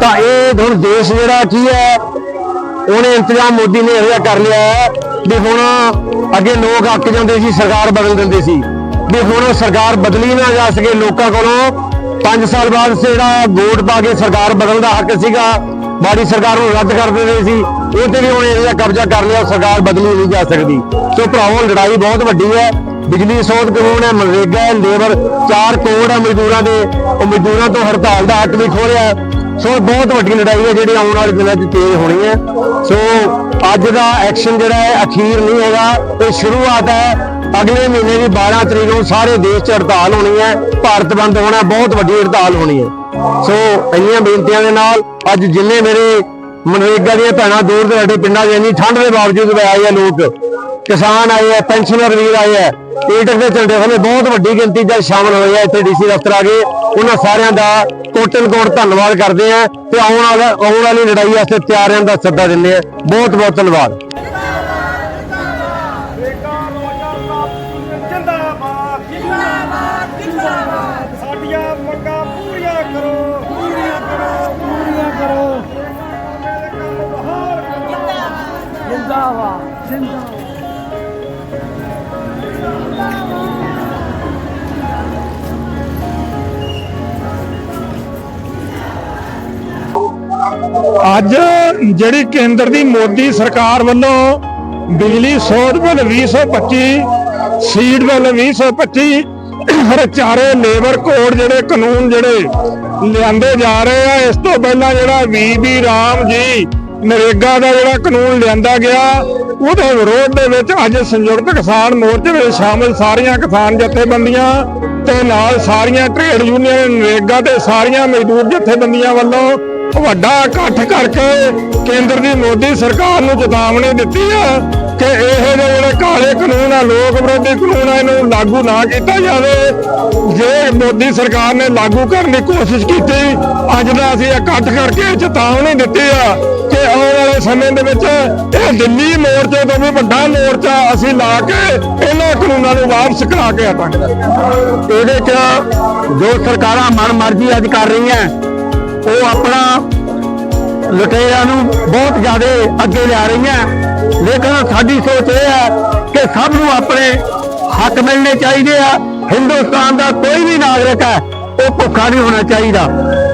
ਤਾਂ ਇਹ ਹੁਣ ਦੇਸ਼ ਜਿਹੜਾ ਕੀ ਹੈ, ਉਹਨੇ ਇੰਤਜ਼ਾਮ ਮੋਦੀ ਨੇ ਇਹੋ ਜਿਹਾ ਕਰ ਲਿਆ ਹੈ ਵੀ ਹੁਣ ਅੱਗੇ ਲੋਕ ਅੱਕ ਜਾਂਦੇ ਸੀ, ਸਰਕਾਰ ਬਦਲ ਦਿੰਦੇ ਸੀ। ਵੀ ਹੁਣ ਸਰਕਾਰ ਬਦਲੀ ਨਾ ਜਾ ਸਕੇ ਲੋਕਾਂ ਕੋਲੋਂ। 5 ਸਾਲ ਬਾਅਦ ਜਿਹੜਾ ਵੋਟ ਪਾ ਕੇ ਸਰਕਾਰ ਬਦਲਣ ਦਾ ਹੱਕ ਸੀਗਾ, ਮਾੜੀ ਸਰਕਾਰ ਨੂੰ ਰੱਦ ਕਰ ਦਿੰਦੇ ਸੀ ਉਹ ਤੇ ਵੀ ਹੁਣ ਇਹ ਜਿਹਾ ਕਬਜ਼ਾ ਕਰ ਲਿਆ, ਸਰਕਾਰ ਬਦਲੀ ਨਹੀਂ ਜਾ ਸਕਦੀ। ਸੋ ਭਰਾਵੋ, ਲੜਾਈ ਬਹੁਤ ਵੱਡੀ ਹੈ। ਬਿਜਲੀ ਸੋਧ ਕਾਨੂੰਨ ਹੈ, ਮਨਰੇਗਾ ਹੈ, ਲੇਬਰ, ਚਾਰ ਕੋਡ ਹੈ ਮਜ਼ਦੂਰਾਂ ਦੇ। ਉਹ ਮਜ਼ਦੂਰਾਂ ਤੋਂ ਹੜਤਾਲ ਦਾ ਹੱਕ ਵੀ ਖੋ ਰਿਹਾ ਸੋ ਬਹੁਤ ਵੱਡੀ ਲੜਾਈ ਹੈ ਜਿਹੜੀ ਆਉਣ ਵਾਲੇ ਦਿਨਾਂ 'ਚ ਤੇਜ਼ ਹੋਣੀ ਹੈ। ਸੋ ਅੱਜ ਦਾ ਐਕਸ਼ਨ ਜਿਹੜਾ ਹੈ, ਅਖੀਰ ਨਹੀਂ ਹੈਗਾ, ਇਹ ਸ਼ੁਰੂਆਤ ਹੈ। ਅਗਲੇ ਮਹੀਨੇ ਦੀ 12 ਤਰੀਕ ਨੂੰ ਸਾਰੇ ਦੇਸ਼ 'ਚ ਹੜਤਾਲ ਹੋਣੀ ਹੈ, ਭਾਰਤ ਬੰਦ ਹੋਣਾ, ਬਹੁਤ ਵੱਡੀ ਹੜਤਾਲ ਹੋਣੀ ਹੈ। ਸੋ ਇੰਨੀਆਂ ਬੇਨਤੀਆਂ ਦੇ ਨਾਲ ਅੱਜ ਜਿੰਨੇ ਮੇਰੇ ਮਨਰੇਗਾ ਦੀਆਂ ਭੈਣਾਂ ਦੂਰ ਦਰਾਡੇ ਪਿੰਡਾਂ 'ਚ ਇੰਨੀ ਠੰਡ ਦੇ ਬਾਵਜੂਦ ਵੀ ਆਏ ਆ ਲੋਕ, ਕਿਸਾਨ ਆਏ ਆ, ਪੈਨਸ਼ਨਰ ਵੀਰ ਆਏ ਆ ਏਟਕ ਦੇ ਝੰਡੇ ਥੱਲੇ ਬਹੁਤ ਵੱਡੀ ਗਿਣਤੀ 'ਚ ਸ਼ਾਮਲ ਹੋਏ ਆ ਇੱਥੇ ਡੀਸੀ ਦਫ਼ਤਰ ਆ ਗਏ ਉਹਨਾਂ ਸਾਰਿਆਂ ਦਾ ਕੋਟਨ ਕੋਟ ਧੰਨਵਾਦ ਕਰਦੇ ਆ ਤੇ ਆਉਣ ਵਾਲਾ ਆਉਣ ਵਾਲੀ ਲੜਾਈ ਵਾਸਤੇ ਤਿਆਰਿਆਂ ਦਾ ਸੱਦਾ ਦਿੰਦੇ ਆ। ਬਹੁਤ ਬਹੁਤ ਧੰਨਵਾਦ। ਅੱਜ ਜਿਹੜੀ ਕੇਂਦਰ ਦੀ ਮੋਦੀ ਸਰਕਾਰ ਵੱਲੋਂ ਬਿਜਲੀ ਸੋਧ ਬਿੱਲ 2025 ਸੀਡ ਬਿੱਲ 2025 ਹਰ ਚਾਰੇ ਲੇਬਰ ਕੋਡ ਜਿਹੜੇ ਕਾਨੂੰਨ ਜਿਹੜੇ ਲਿਆਂਦੇ ਜਾ ਰਹੇ ਆ, ਇਸ ਤੋਂ ਪਹਿਲਾਂ ਜਿਹੜਾ ਵੀ ਰਾਮ ਜੀ ਨਰੇਗਾ ਦਾ ਜਿਹੜਾ ਕਾਨੂੰਨ ਲਿਆਂਦਾ ਗਿਆ ਉਹਦੇ ਵਿਰੋਧ ਦੇ ਵਿੱਚ ਅੱਜ ਸੰਯੁਕਤ ਕਿਸਾਨ ਮੋਰਚੇ ਵਿੱਚ ਸ਼ਾਮਲ ਸਾਰੀਆਂ ਕਿਸਾਨ ਜਥੇਬੰਦੀਆਂ ਤੇ ਨਾਲ ਸਾਰੀਆਂ ਟ੍ਰੇਡ ਯੂਨੀਅਨ ਨਰੇਗਾ ਤੇ ਸਾਰੀਆਂ ਮਜ਼ਦੂਰ ਜਥੇਬੰਦੀਆਂ ਵੱਲੋਂ ਵੱਡਾ ਇਕੱਠ ਕਰਕੇ ਕੇਂਦਰ ਦੀ ਮੋਦੀ ਸਰਕਾਰ ਨੂੰ ਚੇਤਾਵਨੀ ਦਿੱਤੀ ਆ ਕਿ ਇਹ ਜਿਹੜੇ ਕਾਲੇ ਕਾਨੂੰਨ ਆ, ਲੋਕ ਵਿਰੋਧੀ ਕਾਨੂੰਨ ਆ, ਇਹਨੂੰ ਲਾਗੂ ਨਾ ਕੀਤਾ ਜਾਵੇ। ਜੇ ਮੋਦੀ ਸਰਕਾਰ ਨੇ ਲਾਗੂ ਕਰਨ ਦੀ ਕੋਸ਼ਿਸ਼ ਕੀਤੀ, ਅੱਜ ਦਾ ਅਸੀਂ ਇਕੱਠ ਕਰਕੇ ਚੇਤਾਵਨੀ ਦਿੱਤੀ ਆ। ਕਿ ਆਉਣ ਵਾਲੇ ਸਮੇਂ ਦੇ ਵਿੱਚ ਇਹ ਦਿੱਲੀ ਮੋਰਚੇ ਤੋਂ ਵੀ ਵੱਡਾ ਮੋਰਚਾ ਅਸੀਂ ਲਾ ਕੇ ਇਹਨਾਂ ਕਾਨੂੰਨਾਂ ਨੂੰ ਵਾਪਸ ਕਰਾ ਕੇ ਹਟਾਂਗੇ। ਇਹਦੇ 'ਚ ਜੋ ਸਰਕਾਰਾਂ ਮਨ ਮਰਜ਼ੀ ਅੱਜ ਕਰ ਰਹੀਆਂ, ਉਹ ਆਪਣਾ ਲੁਟੇਰਿਆਂ ਨੂੰ ਬਹੁਤ ਜ਼ਿਆਦਾ ਅੱਗੇ ਲਿਆ ਰਹੀਆਂ। ਲੇਕਿਨ ਸਾਡੀ ਸੋਚ ਇਹ ਹੈ ਕਿ ਸਭ ਨੂੰ ਆਪਣੇ ਹੱਕ ਮਿਲਣੇ ਚਾਹੀਦੇ ਆ। ਹਿੰਦੁਸਤਾਨ ਦਾ ਕੋਈ ਵੀ ਨਾਗਰਿਕ ਹੈ, ਉਹ ਭੁੱਖਾ ਨਹੀਂ ਹੋਣਾ ਚਾਹੀਦਾ।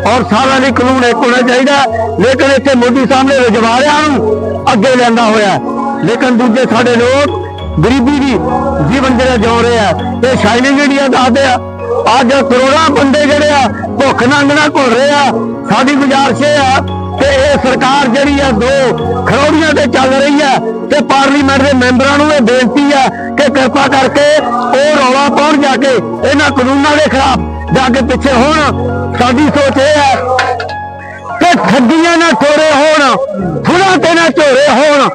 ਔਰ ਸਾਰਿਆਂ ਲਈ ਕਾਨੂੰਨ ਇੱਕ ਹੋਣਾ ਚਾਹੀਦਾ। ਲੇਕਿਨ ਇੱਥੇ ਮੋਦੀ ਸਾਹਿਬ ਨੇ ਰਜਵਾੜਿਆਂ ਨੂੰ ਅੱਗੇ ਲੈਂਦਾ ਹੋਇਆ। ਲੇਕਿਨ ਦੂਜੇ ਸਾਡੇ ਲੋਕ ਗਰੀਬੀ ਦੀ ਜੀਵਨ ਜਿਹੜਾ ਜਿਉ ਰਹੇ ਆ, ਇਹ ਸ਼ਾਇਨੀ ਇੰਡੀਆ ਦੱਸਦੇ ਆ। ਅੱਜ ਕਰੋੜਾਂ ਬੰਦੇ ਜਿਹੜੇ ਆ ਭੁੱਖ ਨੰਗ ਨਾਲ ਘੁਲ ਰਹੇ ਆ। ਸਾਡੀ ਗੁਜ਼ਾਰਿਸ਼ ਇਹ ਆ ਸਰਕਾਰ ਜਿਹੜੀ ਆ ਦੋ ਖਰੋੜੀਆਂ ਤੇ ਚੱਲ ਰਹੀ ਆ ਤੇ ਪਾਰਲੀਮੈਂਟ ਦੇ ਮੈਂਬਰਾਂ ਨੂੰ ਇਹ ਬੇਨਤੀ ਆ ਕਿ ਕਿਰਪਾ ਕਰਕੇ ਉਹ ਰੌਲਾ ਪਾਉਣ ਜਾ ਕੇ ਇਹਨਾਂ ਕਾਨੂੰਨਾਂ ਦੇ ਖਿਲਾਫ ਜਾ ਕੇ ਪਿੱਛੇ ਹੋਣ। ਸਾਡੀ ਸੋਚ ਇਹ ਹੈ ਕਿ ਠੱਗੀਆਂ ਨਾ ਠੋਰੇ ਹੋਣ ਫੁਲਾਂ ਤੇ ਨਾ ਝੋਰੇ ਹੋਣ,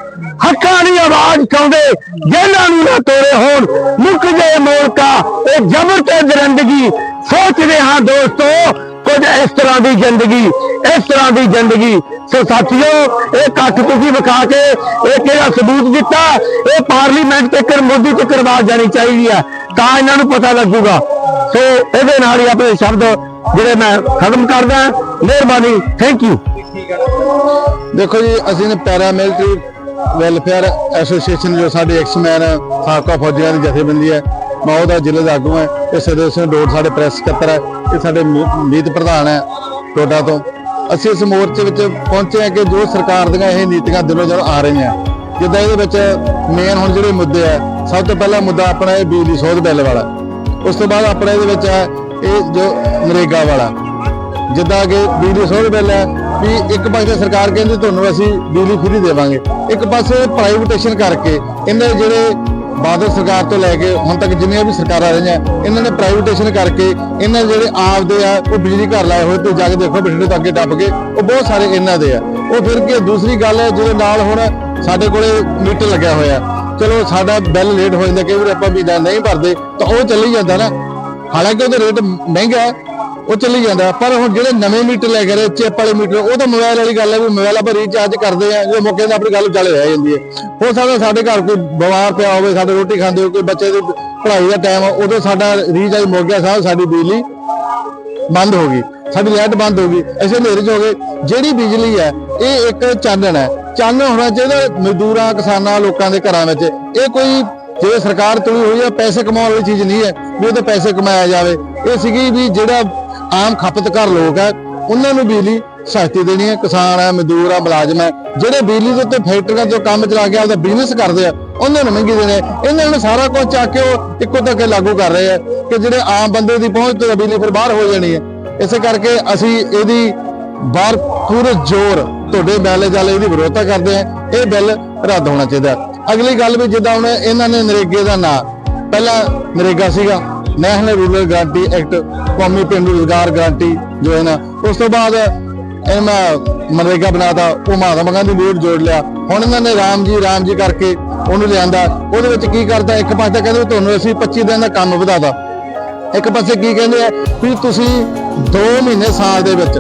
ਹੱਕਾਂ ਦੀ ਆਵਾਜ਼ ਚਾਉਂਦੇ ਜੇਲਾਂ ਨੂੰ ਨਾ ਤੋਰੇ ਹੋਣ। ਮੁੱਕ ਜੇ ਮੋਲਕਾ ਇਹ ਜ਼ਬਰ ਤੇ ਦਰੰਦਗੀ ਸੋਚਦੇ ਹਾਂ ਦੋਸਤੋ, ਕੁਝ ਇਸ ਤਰ੍ਹਾਂ ਦੀ ਜ਼ਿੰਦਗੀ, ਇਸ ਤਰ੍ਹਾਂ ਦੀ ਜ਼ਿੰਦਗੀ ਸੋ ਸਾਥੀਓ, ਇਹ ਇਕੱਠ ਤੁਸੀਂ ਵਿਖਾ ਕੇ ਇਹ ਕਿਹੜਾ ਸਬੂਤ ਦਿੱਤਾ? ਇਹ ਪਾਰਲੀਮੈਂਟ ਤੱਕ ਮੋਦੀ ਤੱਕ ਆਵਾਜ਼ ਜਾਣੀ ਚਾਹੀਦੀ ਆ। ਤਾਂ ਇਹਨਾਂ ਨੂੰ ਪਤਾ ਲੱਗੂਗਾ। ਸੋ ਇਹਦੇ ਨਾਲ ਹੀ ਆਪਣੇ ਸ਼ਬਦ ਜਿਹੜੇ ਮੈਂ ਖਤਮ ਕਰਦਾ। ਮਿਹਰਬਾਨੀ ਥੈਂਕ ਯੂ ਦੇਖੋ ਜੀ, ਅਸੀਂ ਨੇ ਪੈਰਾਮਿਲਟਰੀ ਵੈਲਫੇਅਰ ਐਸੋਸੀਏਸ਼ਨ ਜੋ ਸਾਡੇ ਐਕਸਮੈਨ ਸਾਬਕਾ ਫੌਜੀਆਂ ਦੀ ਜਥੇਬੰਦੀ ਹੈ, ਮੈਂ ਉਹਦਾ ਜ਼ਿਲ੍ਹੇ ਦਾ ਆਗੂ ਹੈ। ਇਹ ਸਦੇਵ ਸਿੰਘ ਡੋਡ ਸਾਡੇ ਪ੍ਰੈਸ ਸਕੱਤਰ ਹੈ। ਇਹ ਸਾਡੇ ਮੀਤ ਪ੍ਰਧਾਨ ਹੈ ਟੋਡਾ ਤੋਂ। ਅਸੀਂ ਇਸ ਮੋਰਚੇ ਵਿੱਚ ਪਹੁੰਚੇ ਹਾਂ ਕਿ ਜੋ ਸਰਕਾਰ ਦੀਆਂ ਇਹ ਨੀਤੀਆਂ ਦਿਨੋਂ ਦਿਨ ਆ ਰਹੀਆਂ। ਜਿੱਦਾਂ ਇਹਦੇ ਵਿੱਚ ਮੇਨ ਹੁਣ ਜਿਹੜੇ ਮੁੱਦੇ ਆ, ਸਭ ਤੋਂ ਪਹਿਲਾ ਮੁੱਦਾ ਆਪਣਾ ਇਹ ਬਿਜਲੀ ਸੋਧ ਬਿੱਲ ਵਾਲਾ। ਉਸ ਤੋਂ ਬਾਅਦ ਆਪਣਾ ਇਹਦੇ ਵਿੱਚ ਹੈ ਇਹ ਜੋ ਨਰੇਗਾ ਵਾਲਾ। ਜਿੱਦਾਂ ਕਿ ਬਿਜਲੀ ਸੋਧ ਬਿੱਲ ਹੈ ਵੀ ਇੱਕ ਪਾਸੇ ਸਰਕਾਰ ਕਹਿੰਦੀ ਤੁਹਾਨੂੰ ਅਸੀਂ ਬਿਜਲੀ ਫ੍ਰੀ ਦੇਵਾਂਗੇ, ਇੱਕ ਪਾਸੇ ਪ੍ਰਾਈਵੇਟੇਸ਼ਨ ਕਰਕੇ ਇਹਨੇ ਜਿਹੜੇ ਬਾਦਲ ਸਰਕਾਰ ਤੋਂ ਲੈ ਕੇ ਹੁਣ ਤੱਕ ਜਿੰਨੀਆਂ ਵੀ ਸਰਕਾਰਾਂ ਰਹੀਆਂ, ਇਹਨਾਂ ਨੇ ਪ੍ਰਾਈਵੇਟੇਸ਼ਨ ਕਰਕੇ ਇਹਨਾਂ ਜਿਹੜੇ ਆਪਦੇ ਆ, ਉਹ ਬਿਜਲੀ ਘਰ ਲਾਏ ਹੋਏ ਤੇ ਜਾ ਕੇ ਦੇਖੋ ਬਿਜਲੀ ਤੋਂ ਅੱਗੇ ਟੱਪ ਕੇ, ਉਹ ਬਹੁਤ ਸਾਰੇ ਇਹਨਾਂ ਦੇ ਆ। ਉਹ ਫਿਰ ਕੀ ਦੂਸਰੀ ਗੱਲ ਹੈ ਜਿਹਦੇ ਨਾਲ ਹੁਣ ਸਾਡੇ ਕੋਲੇ ਮੀਟਰ ਲੱਗਿਆ ਹੋਇਆ। ਚਲੋ ਸਾਡਾ ਬਿੱਲ ਲੇਟ ਹੋ ਜਾਂਦਾ, ਕਈ ਵਾਰ ਆਪਾਂ ਵੀ ਨਹੀਂ ਭਰਦੇ, ਤਾਂ ਉਹ ਚੱਲੀ ਜਾਂਦਾ ਨਾ। ਹਾਲਾਂਕਿ ਉਹਦਾ ਰੇਟ ਮਹਿੰਗਾ ਹੈ ਉਹ ਚੱਲੀ ਜਾਂਦਾ। ਪਰ ਹੁਣ ਜਿਹੜੇ ਨਵੇਂ ਮੀਟਰ ਲੈ ਕੇ ਰਹੇ ਚਿਪ ਵਾਲੇ ਮੀਟਰ, ਉਹ ਤਾਂ ਮੋਬਾਈਲ ਵਾਲੀ ਗੱਲ ਹੈ ਵੀ ਮੋਬਾਈਲ ਆਪਾਂ ਰੀਚਾਰਜ ਕਰਦੇ ਆ ਜੇ ਮੌਕੇ ਤੇ ਆਪਣੀ ਗੱਲ ਚੱਲ ਰਹਿ ਜਾਂਦੀ ਹੈ। ਹੋ ਸਕਦਾ ਸਾਡੇ ਘਰ ਕੋਈ ਬਿਮਾਰ ਪਿਆ ਹੋਵੇ, ਸਾਡੇ ਰੋਟੀ ਖਾਂਦੇ ਹੋਵੇ ਕੋਈ ਬੱਚੇ ਦੀ ਪੜ੍ਹਾਈ ਦਾ ਟਾਈਮ ਉਦੋਂ ਸਾਡਾ ਰੀਚਾਰਜ ਮੁੱਕ ਗਿਆ ਸਾਹਿਬ ਸਾਡੀ ਬਿਜਲੀ ਬੰਦ ਹੋ ਗਈ, ਸਾਡੀ ਲਾਈਟ ਬੰਦ ਹੋ ਗਈ। ਅਸੀਂ ਹਨੇਰੇ 'ਚ ਹੋ ਗਏ ਜਿਹੜੀ ਬਿਜਲੀ ਹੈ, ਇਹ ਇੱਕ ਚਾਨਣ ਹੈ। ਚਾਨਣ ਹੋਣਾ ਚਾਹੀਦਾ ਮਜ਼ਦੂਰਾਂ, ਕਿਸਾਨਾਂ, ਲੋਕਾਂ ਦੇ ਘਰਾਂ ਵਿੱਚ। ਇਹ ਕੋਈ ਜੇ ਸਰਕਾਰ ਤੁਲੀ ਹੋਈ ਹੈ, ਪੈਸੇ ਕਮਾਉਣ ਵਾਲੀ ਚੀਜ਼ ਨਹੀਂ ਹੈ, ਵੀ ਉਹਦੇ ਪੈਸੇ ਕਮਾਇਆ ਜਾਵੇ। ਇਹ ਸੀਗੀ ਵੀ ਜਿਹੜਾ ਆਮ ਖਪਤਕਾਰ ਲੋਕ ਹੈ, ਉਹਨਾਂ ਨੂੰ ਬਿਜਲੀ ਸਸਤੀ ਦੇਣੀ ਹੈ, ਕਿਸਾਨ ਹੈ, ਮਜ਼ਦੂਰ ਹੈ, ਮੁਲਾਜ਼ਮ ਹੈ, ਜਿਹੜੇ ਬਿਜਲੀ ਦੇ ਉੱਤੇ ਫੈਕਟਰੀਆਂ ਤੋਂ ਕੰਮ ਚਲਾ ਕੇ ਆਪਦਾ ਬਿਜ਼ਨਸ ਕਰਦੇ ਆ, ਉਹਨਾਂ ਨੂੰ ਮਹਿੰਗੀ ਦੇਣੇ ਇਹਨਾਂ ਨੂੰ ਸਾਰਾ ਕੁਝ ਚੱਕ ਕੇ ਉਹ ਇੱਕੋ ਤੱਕ ਲਾਗੂ ਕਰ ਰਹੇ ਆ ਕਿ ਜਿਹੜੇ ਆਮ ਬੰਦੇ ਦੀ ਪਹੁੰਚ ਤੋਂ ਬਿਜਲੀ ਫਿਰ ਬਾਹਰ ਹੋ ਜਾਣੀ ਹੈ। ਇਸੇ ਕਰਕੇ ਅਸੀਂ ਇਹਦੀ ਬਾਹਰ ਪੂਰੇ ਜ਼ੋਰ ਤੁਹਾਡੇ ਬੈਲੇ ਜਾਲੇ ਇਹਦੀ ਵਿਰੋਧਤਾ ਕਰਦੇ ਆ, ਇਹ ਬਿੱਲ ਰੱਦ ਹੋਣਾ ਚਾਹੀਦਾ। ਅਗਲੀ ਗੱਲ ਵੀ ਜਿੱਦਾਂ ਹੁਣ ਇਹਨਾਂ ਨੇ ਨਰੇਗੇ ਦਾ ਨਾਂ, ਪਹਿਲਾਂ ਨਰੇਗਾ ਸੀਗਾ ਨੈਸ਼ਨਲ ਰੂਰਲ ਗਾਰੰਟੀ ਐਕਟ ਕੌਮੀ ਪਿੰਡੂ ਰੁਜ਼ਗਾਰ ਗਾਰੰਟੀ ਜੋ ਹੈ ਨਾ, ਉਸ ਤੋਂ ਬਾਅਦ ਇਹ ਮੈਂ ਮਨਰੇਗਾ ਬਣਾਤਾ, ਉਹ ਮਹਾਤਮਾ ਗਾਂਧੀ ਬੋਰਡ ਜੋੜ ਲਿਆ। ਹੁਣ ਇਹਨਾਂ ਨੇ ਰਾਮ ਜੀ ਰਾਮ ਜੀ ਕਰਕੇ ਉਹਨੂੰ ਲਿਆਂਦਾ। ਉਹਦੇ ਵਿੱਚ ਕੀ ਕਰਦਾ, ਇੱਕ ਪਾਸੇ ਤਾਂ ਕਹਿੰਦੇ ਵੀ ਤੁਹਾਨੂੰ ਅਸੀਂ 25 ਦਿਨ ਦਾ ਕੰਮ ਵਧਾਦਾ ਇੱਕ ਪਾਸੇ ਕੀ ਕਹਿੰਦੇ ਆ ਵੀ ਤੁਸੀਂ 2 ਮਹੀਨੇ ਸਾਲ ਦੇ ਵਿੱਚ,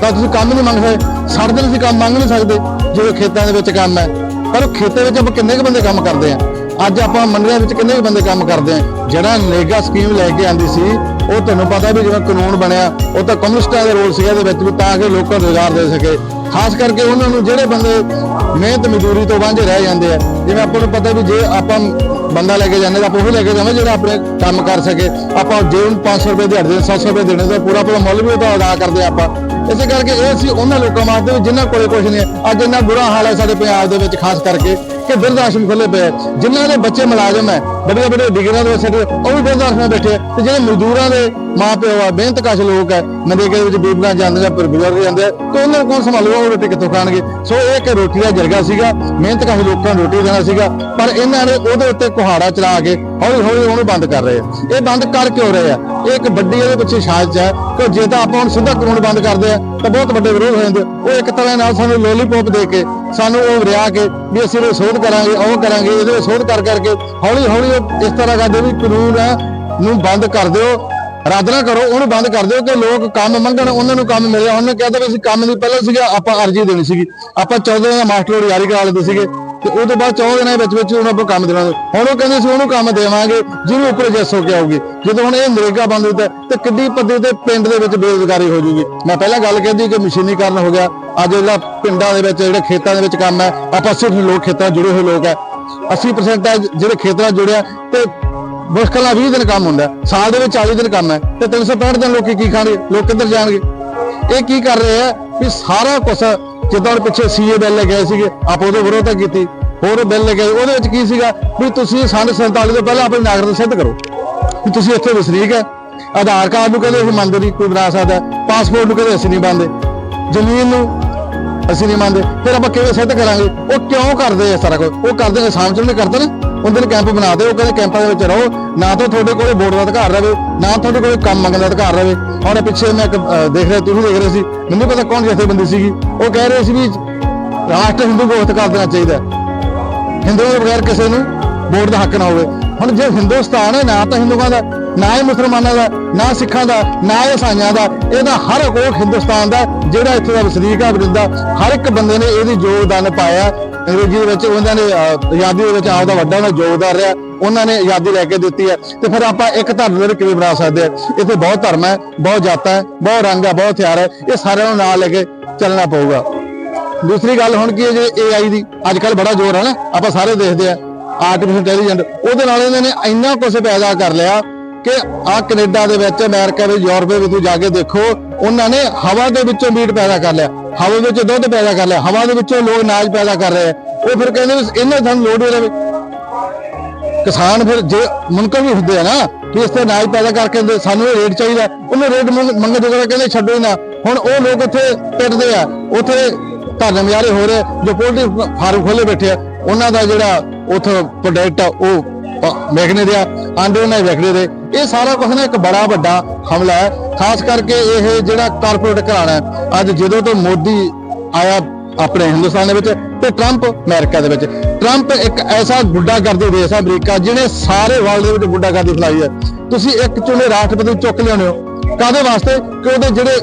ਤਾਂ ਤੁਸੀਂ ਕੰਮ ਨਹੀਂ ਮੰਗ ਸਕਦੇ ਸਾਡੇ ਦਿਨ ਅਸੀਂ ਕੰਮ ਮੰਗ ਨਹੀਂ ਸਕਦੇ ਜਿਵੇਂ ਖੇਤਾਂ ਦੇ ਵਿੱਚ ਕੰਮ ਹੈ। ਪਰ ਉਹ ਖੇਤਾਂ ਵਿੱਚ ਆਪਾਂ ਕਿੰਨੇ ਕੁ ਬੰਦੇ ਕੰਮ ਕਰਦੇ ਆ? ਅੱਜ ਆਪਾਂ ਮੰਡੀਆਂ ਵਿੱਚ ਕਿੰਨੇ ਕੁ ਬੰਦੇ ਕੰਮ ਕਰਦੇ ਆ? ਜਿਹੜਾ ਨਰੇਗਾ ਸਕੀਮ ਲੈ ਕੇ ਆਂਦੀ ਸੀ, ਉਹ ਤੁਹਾਨੂੰ ਪਤਾ ਵੀ ਜਿਵੇਂ ਕਾਨੂੰਨ ਬਣਿਆ, ਉਹ ਤਾਂ ਕਮਿਊਨਿਸਟਾਂ ਦੇ ਰੋਲ ਸੀਗਾ ਇਹਦੇ ਵਿੱਚ ਵੀ ਤਾਂ ਕਿ ਲੋਕਾਂ ਨੂੰ ਰੁਜ਼ਗਾਰ ਦੇ ਸਕੇ। ਖਾਸ ਕਰਕੇ ਉਹਨਾਂ ਨੂੰ ਜਿਹੜੇ ਬੰਦੇ ਮਿਹਨਤ ਮਜ਼ਦੂਰੀ ਤੋਂ ਵਾਂਝੇ ਰਹਿ ਜਾਂਦੇ ਆ, ਜਿਵੇਂ ਆਪਾਂ ਨੂੰ ਪਤਾ ਵੀ ਜੇ ਆਪਾਂ ਬੰਦਾ ਲੈ ਕੇ ਜਾਂਦੇ ਤਾਂ ਆਪਾਂ ਉਹ ਲੈ ਕੇ ਜਾਵਾਂ ਜਿਹੜਾ ਆਪਣੇ ਕੰਮ ਕਰ ਸਕੇ। ਆਪਾਂ ਜੇ ਉਹਨੂੰ 500 ਰੁਪਏ ਦਿਹਾੜੀ ਦੇ 700 ਰੁਪਏ ਦੇਣੇ ਤਾਂ ਪੂਰਾ ਪੂਰਾ ਮੁੱਲ ਵੀ ਉਹਦਾ ਅਦਾ ਕਰਦੇ ਆ ਆਪਾਂ। ਇਸੇ ਕਰਕੇ ਇਹ ਸੀ ਉਹਨਾਂ ਲੋਕਾਂ ਵਾਸਤੇ ਵੀ ਜਿਨ੍ਹਾਂ ਕੋਲੇ ਕੁਝ ਨਹੀਂ ਅੱਜ ਇੰਨਾ ਬੁਰਾ ਹਾਲ ਹੈ ਸਾਡੇ ਪੰਜਾਬ ਦੇ ਵਿੱਚ, ਖਾਸ ਕਰਕੇ। ਕਿ ਬਿਰਧ ਆਸ਼ਰਮ ਖੁੱਲੇ ਪਏ ਆ। ਜਿਨ੍ਹਾਂ ਦੇ ਬੱਚੇ ਮੁਲਾਜ਼ਮ ਹੈ ਵੱਡੇ ਵੱਡੇ ਡਿਗਰੀਆਂ ਦੇ ਵਿੱਚ ਉਹ ਵੀ ਬਿਰਧ ਆਸ਼ਰਮ ਬੈਠੇ ਆ। ਤੇ ਜਿਹੜੇ ਮਜ਼ਦੂਰਾਂ ਦੇ ਮਾਪਿਓ ਆ ਮਿਹਨਤਕਸ਼ ਲੋਕ ਹੈ ਨਰੇਗਾ ਦੇ ਵਿੱਚ ਬੀਬੀਆਂ ਜਾਂਦੀਆਂ ਪਰ ਬਜ਼ੁਰਗ ਜਾਂਦੇ ਆ, ਤੇ ਉਹਨਾਂ ਨੂੰ ਕੌਣ ਸੰਭਾਲੂਗਾ? ਉਹ ਰੋਟੀ ਕਿੱਥੋਂ ਖਾਣਗੇ? ਸੋ ਇਹ ਇੱਕ ਰੋਟੀ ਦਾ ਜਰਗਾ ਸੀਗਾ। ਮਿਹਨਤਕਸ਼ ਲੋਕਾਂ ਨੂੰ ਰੋਟੀ ਦੇਣਾ ਸੀਗਾ। ਪਰ ਇਹਨਾਂ ਨੇ ਉਹਦੇ ਉੱਤੇ ਕੁਹਾੜਾ ਚਲਾ ਕੇ ਹੌਲੀ ਹੌਲੀ ਉਹਨੂੰ ਬੰਦ ਕਰ ਰਹੇ ਆ। ਇਹ ਬੰਦ ਕਰ ਕਿਉਂ ਰਹੇ ਆ? ਇਹ ਇੱਕ ਵੱਡੀ ਇਹਦੇ ਪਿੱਛੇ ਸਾਜ਼ਿਸ਼ ਹੈ ਕਿ ਜੇ ਤਾਂ ਆਪਾਂ ਹੁਣ ਸਿੱਧਾ ਕਾਨੂੰਨ ਬੰਦ ਕਰਦੇ ਆ, ਤਾਂ ਬਹੁਤ ਵੱਡੇ ਵਿਰੋਧ ਹੋ ਜਾਂਦੇ ਉਹ ਇੱਕ ਤਰ੍ਹਾਂ ਨਾਲ ਸਾਨੂੰ ਲੋਲੀਪੌਪ ਦੇ ਕੇ, ਸਾਨੂੰ ਉਹ ਰਿਆ ਕੇ ਵੀ ਅਸੀਂ ਇਹ ਸੋਧ ਕਰਾਂਗੇ, ਉਹ ਕਰਾਂਗੇ, ਇਹਦੇ ਵਿੱਚ ਸੋਧ ਕਰ ਕਰਕੇ ਹੌਲੀ ਹੌਲੀ ਇਸ ਤਰ੍ਹਾਂ ਕਰਦੇ ਵੀ ਕਾਨੂੰਨ ਨੂੰ ਬੰਦ ਕਰ ਦਿਓ ਰੱਦ ਨਾ ਕਰੋ, ਉਹਨੂੰ ਬੰਦ ਕਰ ਦਿਓ ਕਿ ਲੋਕ ਕੰਮ ਮੰਗਣ, ਉਹਨਾਂ ਨੂੰ ਕੰਮ ਮਿਲਿਆ, ਉਹਨੇ ਕਹਿੰਦਾ ਵੀ ਅਸੀਂ ਕੰਮ ਨਹੀਂ ਪਹਿਲਾਂ ਸੀਗਾ, ਆਪਾਂ ਅਰਜ਼ੀ ਦੇਣੀ ਸੀਗੀ। ਆਪਾਂ 14 ਦਿਨਾਂ ਦਾ ਮਾਸਟਰ ਰੋਡ ਜਾਰੀ ਕਰਾ ਲੈਂਦੇ ਸੀਗੇ ਤੇ ਉਹ ਤੋਂ ਬਾਅਦ 14 ਦਿਨਾਂ ਦੇ ਵਿੱਚ ਵਿੱਚ ਉਹਨੂੰ ਆਪਾਂ ਕੰਮ ਦੇਣਾ ਹੁਣ ਉਹ ਕਹਿੰਦੇ ਸੀ ਉਹਨੂੰ ਕੰਮ ਦੇਵਾਂਗੇ, ਜਿਹਨੂੰ ਉੱਪਰ ਜੱਸ ਹੋ ਕੇ ਆਊਗੀ। ਜਦੋਂ ਹੁਣ ਇਹ ਨਰੇਗਾ ਬੰਦ ਹੁੰਦਾ ਤੇ ਕਿੱਡੀ ਪੱਧਰ ਤੇ ਪਿੰਡ ਦੇ ਵਿੱਚ ਬੇਰੁਜ਼ਗਾਰੀ ਹੋ ਜੂਗੀ। ਮੈਂ ਪਹਿਲਾਂ ਗੱਲ ਕਹਿੰਦੀ ਕਿ ਮਸ਼ੀਨੀਕਰਨ ਹੋ ਗਿਆ, ਅੱਜ ਜਿਹੜਾ ਪਿੰਡਾਂ ਦੇ ਵਿੱਚ, ਜਿਹੜੇ ਖੇਤਾਂ ਦੇ ਵਿੱਚ ਕੰਮ ਹੈ, ਆਪਾਂ ਸਿਰਫ ਲੋਕ ਖੇਤਾਂ ਜੁੜੇ ਹੋਏ ਲੋਕ ਹੈ। 80% ਹੈ ਜਿਹੜੇ ਖੇਤਾਂ ਨਾਲ ਜੁੜਿਆ ਤੇ ਮੁਸ਼ਕਲ ਨਾਲ 20 ਦਿਨ ਕੰਮ ਹੁੰਦਾ ਸਾਲ ਦੇ ਵਿੱਚ 40 ਦਿਨ ਕੰਮ ਹੈ ਤੇ 365 ਦਿਨ ਲੋਕੀ ਕੀ ਖਾਣਗੇ, ਲੋਕ ਕਿੱਧਰ ਜਾਣਗੇ? ਇਹ ਕੀ ਕਰ ਰਹੇ ਆ ਵੀ ਸਾਰਾ ਕੁਝ ਜਿੱਦਾਂ ਹੁਣ ਪਿੱਛੇ ਸੀਏ ਬਿੱਲ ਲੈ ਗਏ ਸੀਗੇ, ਆਪ ਉਹਦੇ ਵਿਰੋਧ ਤਾਂ ਕੀਤੀ, ਹੋਰ ਬਿੱਲ ਲੈ ਗਏ ਉਹਦੇ ਵਿੱਚ ਕੀ ਸੀਗਾ ਵੀ ਤੁਸੀਂ ਸੰਨ 47 ਤੋਂ ਪਹਿਲਾਂ ਆਪਣੀ ਨਾਗਰਿਕਤਾ ਸਿੱਧ ਕਰੋ, ਵੀ ਤੁਸੀਂ ਇੱਥੇ ਵਸਨੀਕ ਹੈ, ਆਧਾਰ ਕਾਰਡ ਨੂੰ ਕਹਿੰਦੇ ਅਸੀਂ ਮੰਨਦੇ ਨਹੀਂ, ਕੋਈ ਬਣਾ ਸਕਦਾ, ਪਾਸਪੋਰਟ ਨੂੰ ਕਹਿੰਦੇ ਅਸੀਂ ਨਹੀਂ ਮੰਨਦੇ, ਜ਼ਮੀਨ ਨੂੰ ਅਸੀਂ ਨਹੀਂ ਮੰਨਦੇ। ਫਿਰ ਆਪਾਂ ਕਿਵੇਂ ਸਿੱਧ ਕਰਾਂਗੇ? ਉਹ ਕਿਉਂ ਕਰਦੇ ਆ ਸਾਰਾ ਕੁਝ? ਉਹ ਕਰਦੇ ਨੇ ਸਾਹਮਣੇ ਨੇ ਕਰਦੇ ਨੇ। ਉਹਦੇ ਨੇ ਕੈਂਪ ਬਣਾਦੇ ਉਹ ਕਹਿੰਦੇ ਕੈਂਪਾਂ ਦੇ ਵਿੱਚ ਰਹੋ। ਨਾ ਤਾਂ ਤੁਹਾਡੇ ਕੋਲੇ ਵੋਟ ਦਾ ਅਧਿਕਾਰ ਰਹੇ ਨਾ ਤੁਹਾਡੇ ਕੋਲੇ ਕੰਮ ਮੰਗਣ ਦਾ ਅਧਿਕਾਰ ਰਵੇ। ਹੁਣ ਪਿੱਛੇ ਮੈਂ ਇੱਕ, ਦੇਖ ਰਿਹਾ ਤੁਸੀਂ ਦੇਖ ਰਹੇ ਸੀ। ਮੈਨੂੰ ਪਤਾ ਕੌਣ ਜਥੇਬੰਦੀ ਸੀਗੀ। ਉਹ ਕਹਿ ਰਹੇ ਸੀ ਵੀ ਰਾਸ਼ਟਰ ਹਿੰਦੂ ਗੋਸ਼ਟ ਕਰ ਦੇਣਾ ਚਾਹੀਦਾ। ਹਿੰਦੂਆਂ ਦੇ ਬਗੈਰ ਕਿਸੇ ਨੂੰ ਵੋਟ ਦਾ ਹੱਕ ਨਾ ਹੋਵੇ। ਹੁਣ ਜੇ ਹਿੰਦੁਸਤਾਨ ਹੈ ਨਾ ਤਾਂ ਹਿੰਦੂਆਂ ਦਾ। ਨਾ ਹੀ ਮੁਸਲਮਾਨਾਂ ਦਾ, ਨਾ ਸਿੱਖਾਂ ਦਾ, ਨਾ ਹੀ ਈਸਾਈਆਂ ਦਾ, ਇਹਦਾ ਹਰ ਉਹ ਹਿੰਦੁਸਤਾਨ ਦਾ ਜਿਹੜਾ ਇੱਥੇ ਦਾ ਵਸਨੀਕ ਹੈ ਵਰਿੰਦਾ, ਹਰ ਇੱਕ ਬੰਦੇ ਨੇ ਇਹਦੀ ਯੋਗਦਾਨ ਪਾਇਆ। ਅੰਗਰੇਜ਼ੀ ਦੇ ਵਿੱਚ ਉਹਨਾਂ ਨੇ ਆਜ਼ਾਦੀ ਦੇ ਵਿੱਚ ਆਪਦਾ ਵੱਡਾ ਉਹਨਾਂ ਯੋਗਦਾਨ ਰਿਹਾ। ਉਹਨਾਂ ਨੇ ਆਜ਼ਾਦੀ ਲੈ ਕੇ ਦਿੱਤੀ ਹੈ। ਤੇ ਫਿਰ ਆਪਾਂ ਇੱਕ ਧਰਮ ਦੇ ਵਿੱਚ ਕਿਵੇਂ ਬਣਾ ਸਕਦੇ ਆ ਇੱਥੇ ਬਹੁਤ ਧਰਮ ਹੈ, ਬਹੁਤ ਜਾਤਾਂ ਹੈ, ਬਹੁਤ ਰੰਗ ਹੈ, ਬਹੁਤ ਹਥਿਆਰ ਹੈ। ਇਹ ਸਾਰਿਆਂ ਨੂੰ ਨਾਲ ਲੈ ਕੇ ਚੱਲਣਾ ਪਊਗਾ। ਦੂਸਰੀ ਗੱਲ ਹੁਣ ਕੀ ਹੈ ਜੇ AI ਦੀ? ਅੱਜ ਕੱਲ ਬੜਾ ਜ਼ੋਰ ਹੈ ਨਾ। ਆਪਾਂ ਸਾਰੇ ਦੇਖਦੇ ਆ ਆਰਟੀਫੀਸ਼ੀਅਲ ਇੰਟੈਲੀਜੈਂਟ ਉਹਦੇ ਨਾਲ ਇਹਨਾਂ ਨੇ ਇੰਨਾ ਕੁਝ ਪੈਦਾ ਕਰ ਲਿਆ। ਕਿ ਆ ਕੈਨੇਡਾ ਦੇ ਵਿੱਚ ਅਮਰੀਕਾ ਵਿੱਚ ਯੂਰਪ ਵਿੱਚ ਤੁਸੀਂ ਜਾ ਕੇ ਦੇਖੋ ਉਹਨਾਂ ਨੇ ਹਵਾ ਦੇ ਵਿੱਚੋਂ ਮੀਟ ਪੈਦਾ ਕਰ ਲਿਆ। ਹਵਾ ਵਿੱਚ ਦੁੱਧ ਪੈਦਾ ਕਰ ਲਿਆ। ਹਵਾ ਦੇ ਵਿੱਚੋਂ ਲੋਕ ਅਨਾਜ ਪੈਦਾ ਕਰ ਰਹੇ ਆ। ਉਹ ਫਿਰ ਕਹਿੰਦੇ ਇਹਨਾਂ ਸਾਨੂੰ ਲੋੜ ਹੀ ਕਿਸਾਨ ਫਿਰ ਜੇ ਮੁਨਕਰ ਵੀ ਹੁੰਦੇ ਆ ਨਾ ਕਿ ਇਸ ਤੇ ਅਨਾਜ ਪੈਦਾ ਕਰਕੇ ਦਿੰਦੇ, ਸਾਨੂੰ ਇਹ ਰੇਟ ਚਾਹੀਦਾ। ਉਹਨੇ ਰੇਟ ਮੰਗ ਜੋਗਰਾ ਕਹਿੰਦੇ ਛੱਡੋ ਹੀ ਨਾ ਹੁਣ ਉਹ ਲੋਕ ਉੱਥੇ ਪਿੱਟਦੇ ਆ। ਉੱਥੇ ਧਰਨੇ ਮੁਜ਼ਾਹਰੇ ਹੋ ਰਹੇ ਜੋ ਪੋਲਟਰੀ ਫਾਰਮ ਖੋਲੇ ਬੈਠੇ ਆ। ਉਹਨਾਂ ਦਾ ਜਿਹੜਾ ਉੱਥੇ ਪ੍ਰੋਡਕਟ ਆ ਉਹ ਵੇਖਣੇ ਦੇ ਆ, ਆਂਡੇ ਉਹਨਾਂ ਦੇ ਵੇਖਣੇ ਦੇ। ਇਹ ਸਾਰਾ ਕੁਝ ਨਾ ਇੱਕ ਬੜਾ ਵੱਡਾ ਹਮਲਾ ਹੈ। ਖਾਸ ਕਰਕੇ ਇਹ ਜਿਹੜਾ ਕਾਰਪੋਰੇਟ ਘਰਾਣਾ ਅੱਜ ਜਦੋਂ ਤੋਂ ਮੋਦੀ ਆਇਆ ਆਪਣੇ ਹਿੰਦੁਸਤਾਨ ਦੇ ਵਿੱਚ ਤੇ ਟਰੰਪ ਅਮਰੀਕਾ ਦੇ ਵਿੱਚ। ਟਰੰਪ ਇੱਕ ਐਸਾ ਗੁੱਡਾਗਰਦੀ ਦੇਸ਼ ਹੈ ਅਮਰੀਕਾ, ਜਿਹਨੇ ਸਾਰੇ ਵਰਲਡ ਦੇ ਵਿੱਚ ਗੁੱਡਾਗਰਦੀ ਫੈਲਾਈ ਹੈ। ਤੁਸੀਂ ਇੱਕ ਚੁਣੇ ਰਾਸ਼ਟਰਪਤੀ ਚੁੱਕ ਲਿਆਉਂਦੇ ਹੋ। ਕਾਦੇ ਵਾਸਤੇ? ਕਿ ਉਹਦੇ ਜਿਹੜੇ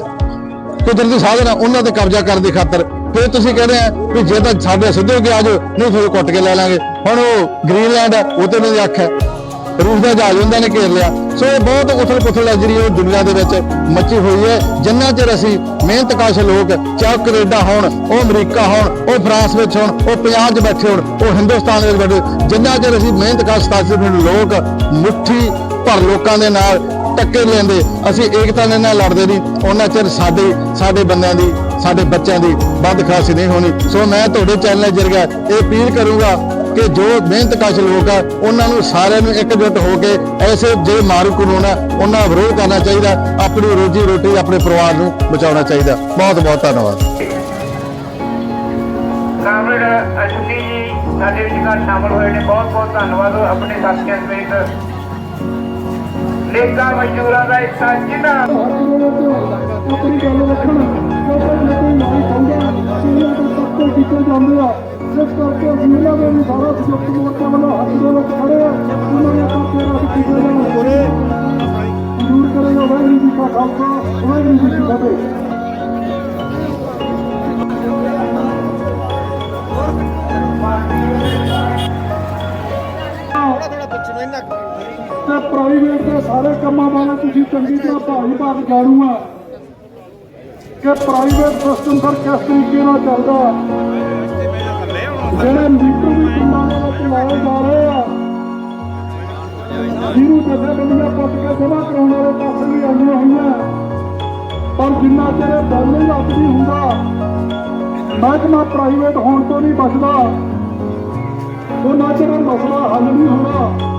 ਕੁਦਰਤੀ ਸਾਧਨ ਆ, ਉਹਨਾਂ ਤੇ ਕਬਜ਼ਾ ਕਰਨ ਦੀ ਖਾਤਰ। ਫਿਰ ਤੁਸੀਂ ਕਹਿੰਦੇ ਆ ਵੀ ਜੇ ਤਾਂ ਸਾਡੇ ਸਿੱਧੇ ਹੋ ਕੇ ਆਜੋ ਨਹੀਂ ਫਿਰ ਕੁੱਟ ਕੇ ਲੈ ਲਾਂਗੇ। ਹੁਣ ਉਹ ਗ੍ਰੀਨਲੈਂਡ ਹੈ ਉਹ ਤੇ ਉਹਨਾਂ ਦੀ ਅੱਖ ਹੈ। ਰੂਸ ਦਾ ਜਹਾਜ਼ ਉਹਨਾਂ ਨੇ ਘੇਰ ਲਿਆ। ਸੋ ਇਹ ਬਹੁਤ ਉਥਲ ਪੁਥਲ ਹੈ ਜਿਹੜੀ ਉਹ ਦੁਨੀਆ ਦੇ ਵਿੱਚ ਮੱਚੀ ਹੋਈ ਹੈ। ਜਿੰਨਾ ਚਿਰ ਅਸੀਂ ਮਿਹਨਤਕਸ਼ ਲੋਕ ਚਾਹੇ ਉਹ ਕੈਨੇਡਾ ਹੋਣ, ਉਹ ਅਮਰੀਕਾ ਹੋਣ, ਉਹ ਫਰਾਂਸ ਵਿੱਚ ਹੋਣ, ਉਹ ਪੰਜਾਬ 'ਚ ਬੈਠੇ ਹੋਣ, ਉਹ ਹਿੰਦੁਸਤਾਨ ਵਿੱਚ ਬੈਠੇ ਜਿੰਨਾ ਚਿਰ ਅਸੀਂ ਮਿਹਨਤਕਸ਼ ਸਤਾਸੀ ਲੋਕ ਮੁੱਠੀ ਭਰ ਲੋਕਾਂ ਦੇ ਨਾਲ ਟੱਕਰ ਲੈਂਦੇ ਅਸੀਂ ਏਕਤਾ ਦੇ ਨਾਲ ਲੜਦੇ ਨਹੀਂ ਉਹਨਾਂ ਚਿਰ ਸਾਡੇ ਸਾਡੇ ਬੰਦਿਆਂ ਦੀ, ਸਾਡੇ ਬੱਚਿਆਂ ਦੀ ਵੱਧ ਖਾਸੀ ਨਹੀਂ ਹੋਣੀ। ਸੋ ਮੈਂ ਤੁਹਾਡੇ ਚੈਨਲ ਜਰਗਾ ਇਹ ਅਪੀਲ ਕਰੂੰਗਾ ਕਿ ਜੋ ਮਿਹਨਤਕਸ਼ ਲੋਕ ਆ, ਉਹਨਾਂ ਨੂੰ ਸਾਰਿਆਂ ਨੂੰ ਇਕਜੁੱਟ ਹੋ ਕੇ ਐਸੇ ਜੇ ਮਾਰੂ ਕਾਨੂੰਨ ਆ, ਉਹਨਾਂ ਦਾ ਵਿਰੋਧ ਕਰਨਾ ਚਾਹੀਦਾ। ਆਪਣੀ ਰੋਜੀ ਰੋਟੀ ਆਪਣੇ ਪਰਿਵਾਰ ਨੂੰ ਬਚਾਉਣਾ ਚਾਹੀਦਾ। ਬਹੁਤ ਬਹੁਤ ਧੰਨਵਾਦ। ਕਾਮਰੇਡ ਅਸ਼ੁਨੀ ਜੀ, ਸਾਡੇ ਵਿਚਕਾਰ ਸ਼ਾਮਲ ਹੋਏ ਨੇ। ਬਹੁਤ ਬਹੁਤ ਧੰਨਵਾਦ। ਆਪਣੇ ਸਾਥੀਆਂ ਸਮੇਤ ਲੇਕਾ ਮਜ਼ਦੂਰਾਂ ਦਾ ਇੱਕ ਜਿਨ੍ਹਾਂ ਆਪਣੀ ਗੱਲ ਰੱਖਣ ਕਿਉਂਕਿ ਜੇ ਕੋਈ ਨਹੀਂ ਸਮਝਿਆ ਕਿ ਇਹਨਾਂ ਤੋਂ ਸੱਤੇ ਕੀਤੇ ਜਾਂਦੇ ਆ ਇਸ ਕਰਕੇ ਅਸੀਂ ਇਹਨਾਂ ਦੇ ਵੀ ਸਾਰਾ ਸੰਯੁਕਤ ਮੋਰਚਾ ਵੱਲੋਂ ਹੱਥ ਦੇ ਵਿੱਚ ਖੜੇ ਆ ਉਹਨਾਂ ਨੇ ਕਰਕੇ ਰੱਬ ਕੀਤੇ ਜਾਣ ਜ਼ਰੂਰ ਕਰੇਗਾ ਵਾਹਿਗੁਰੂ ਜੀ ਕਾ ਖਾਲਸਾ ਵਾਹਿਗੁਰੂ ਜੀ ਕੀ ਫਤਿਹ ਤੇ ਪ੍ਰਾਈਵੇਟ ਦੇ ਸਾਰੇ ਕੰਮਾਂ ਬਾਰੇ ਤੁਸੀਂ ਚੰਗੀ ਤਰ੍ਹਾਂ ਭਾਈ ਭਾਗ ਜਾਣੂ ਆ ਕਿ ਪ੍ਰਾਈਵੇਟ ਸਿਸਟਮ ਪਰ ਕਿਸ ਤਰੀਕੇ ਨਾਲ ਚੱਲਦਾ ਜਿਹੜੇ ਮੀਟਰ ਵੀ ਪਿੰਡਾਂ ਦੇ ਵਿੱਚ ਲਾਏ ਜਾ ਰਹੇ ਆ, ਜਿਹਨੂੰ ਜਥੇਬੰਦੀਆਂ ਪੁੱਟ ਕੇ ਜਮ੍ਹਾਂ ਕਰਾਉਣ ਵਾਲੇ ਪਾਸੇ ਵੀ ਆਉਂਦੀਆਂ ਹੋਈਆਂ। ਪਰ ਜਿੰਨਾ ਚਿਰ ਇਹ ਬਿੱਲ ਨਹੀਂ ਨਹੀਂ ਹੁੰਦਾ, ਮਹਿਕਮਾ ਪ੍ਰਾਈਵੇਟ ਹੋਣ ਤੋਂ ਨਹੀਂ ਬਚਦਾ। ਉਹਨਾਂ ਚਿਰ ਮਸਲਾ ਹੱਲ ਨਹੀਂ ਹੁੰਦਾ।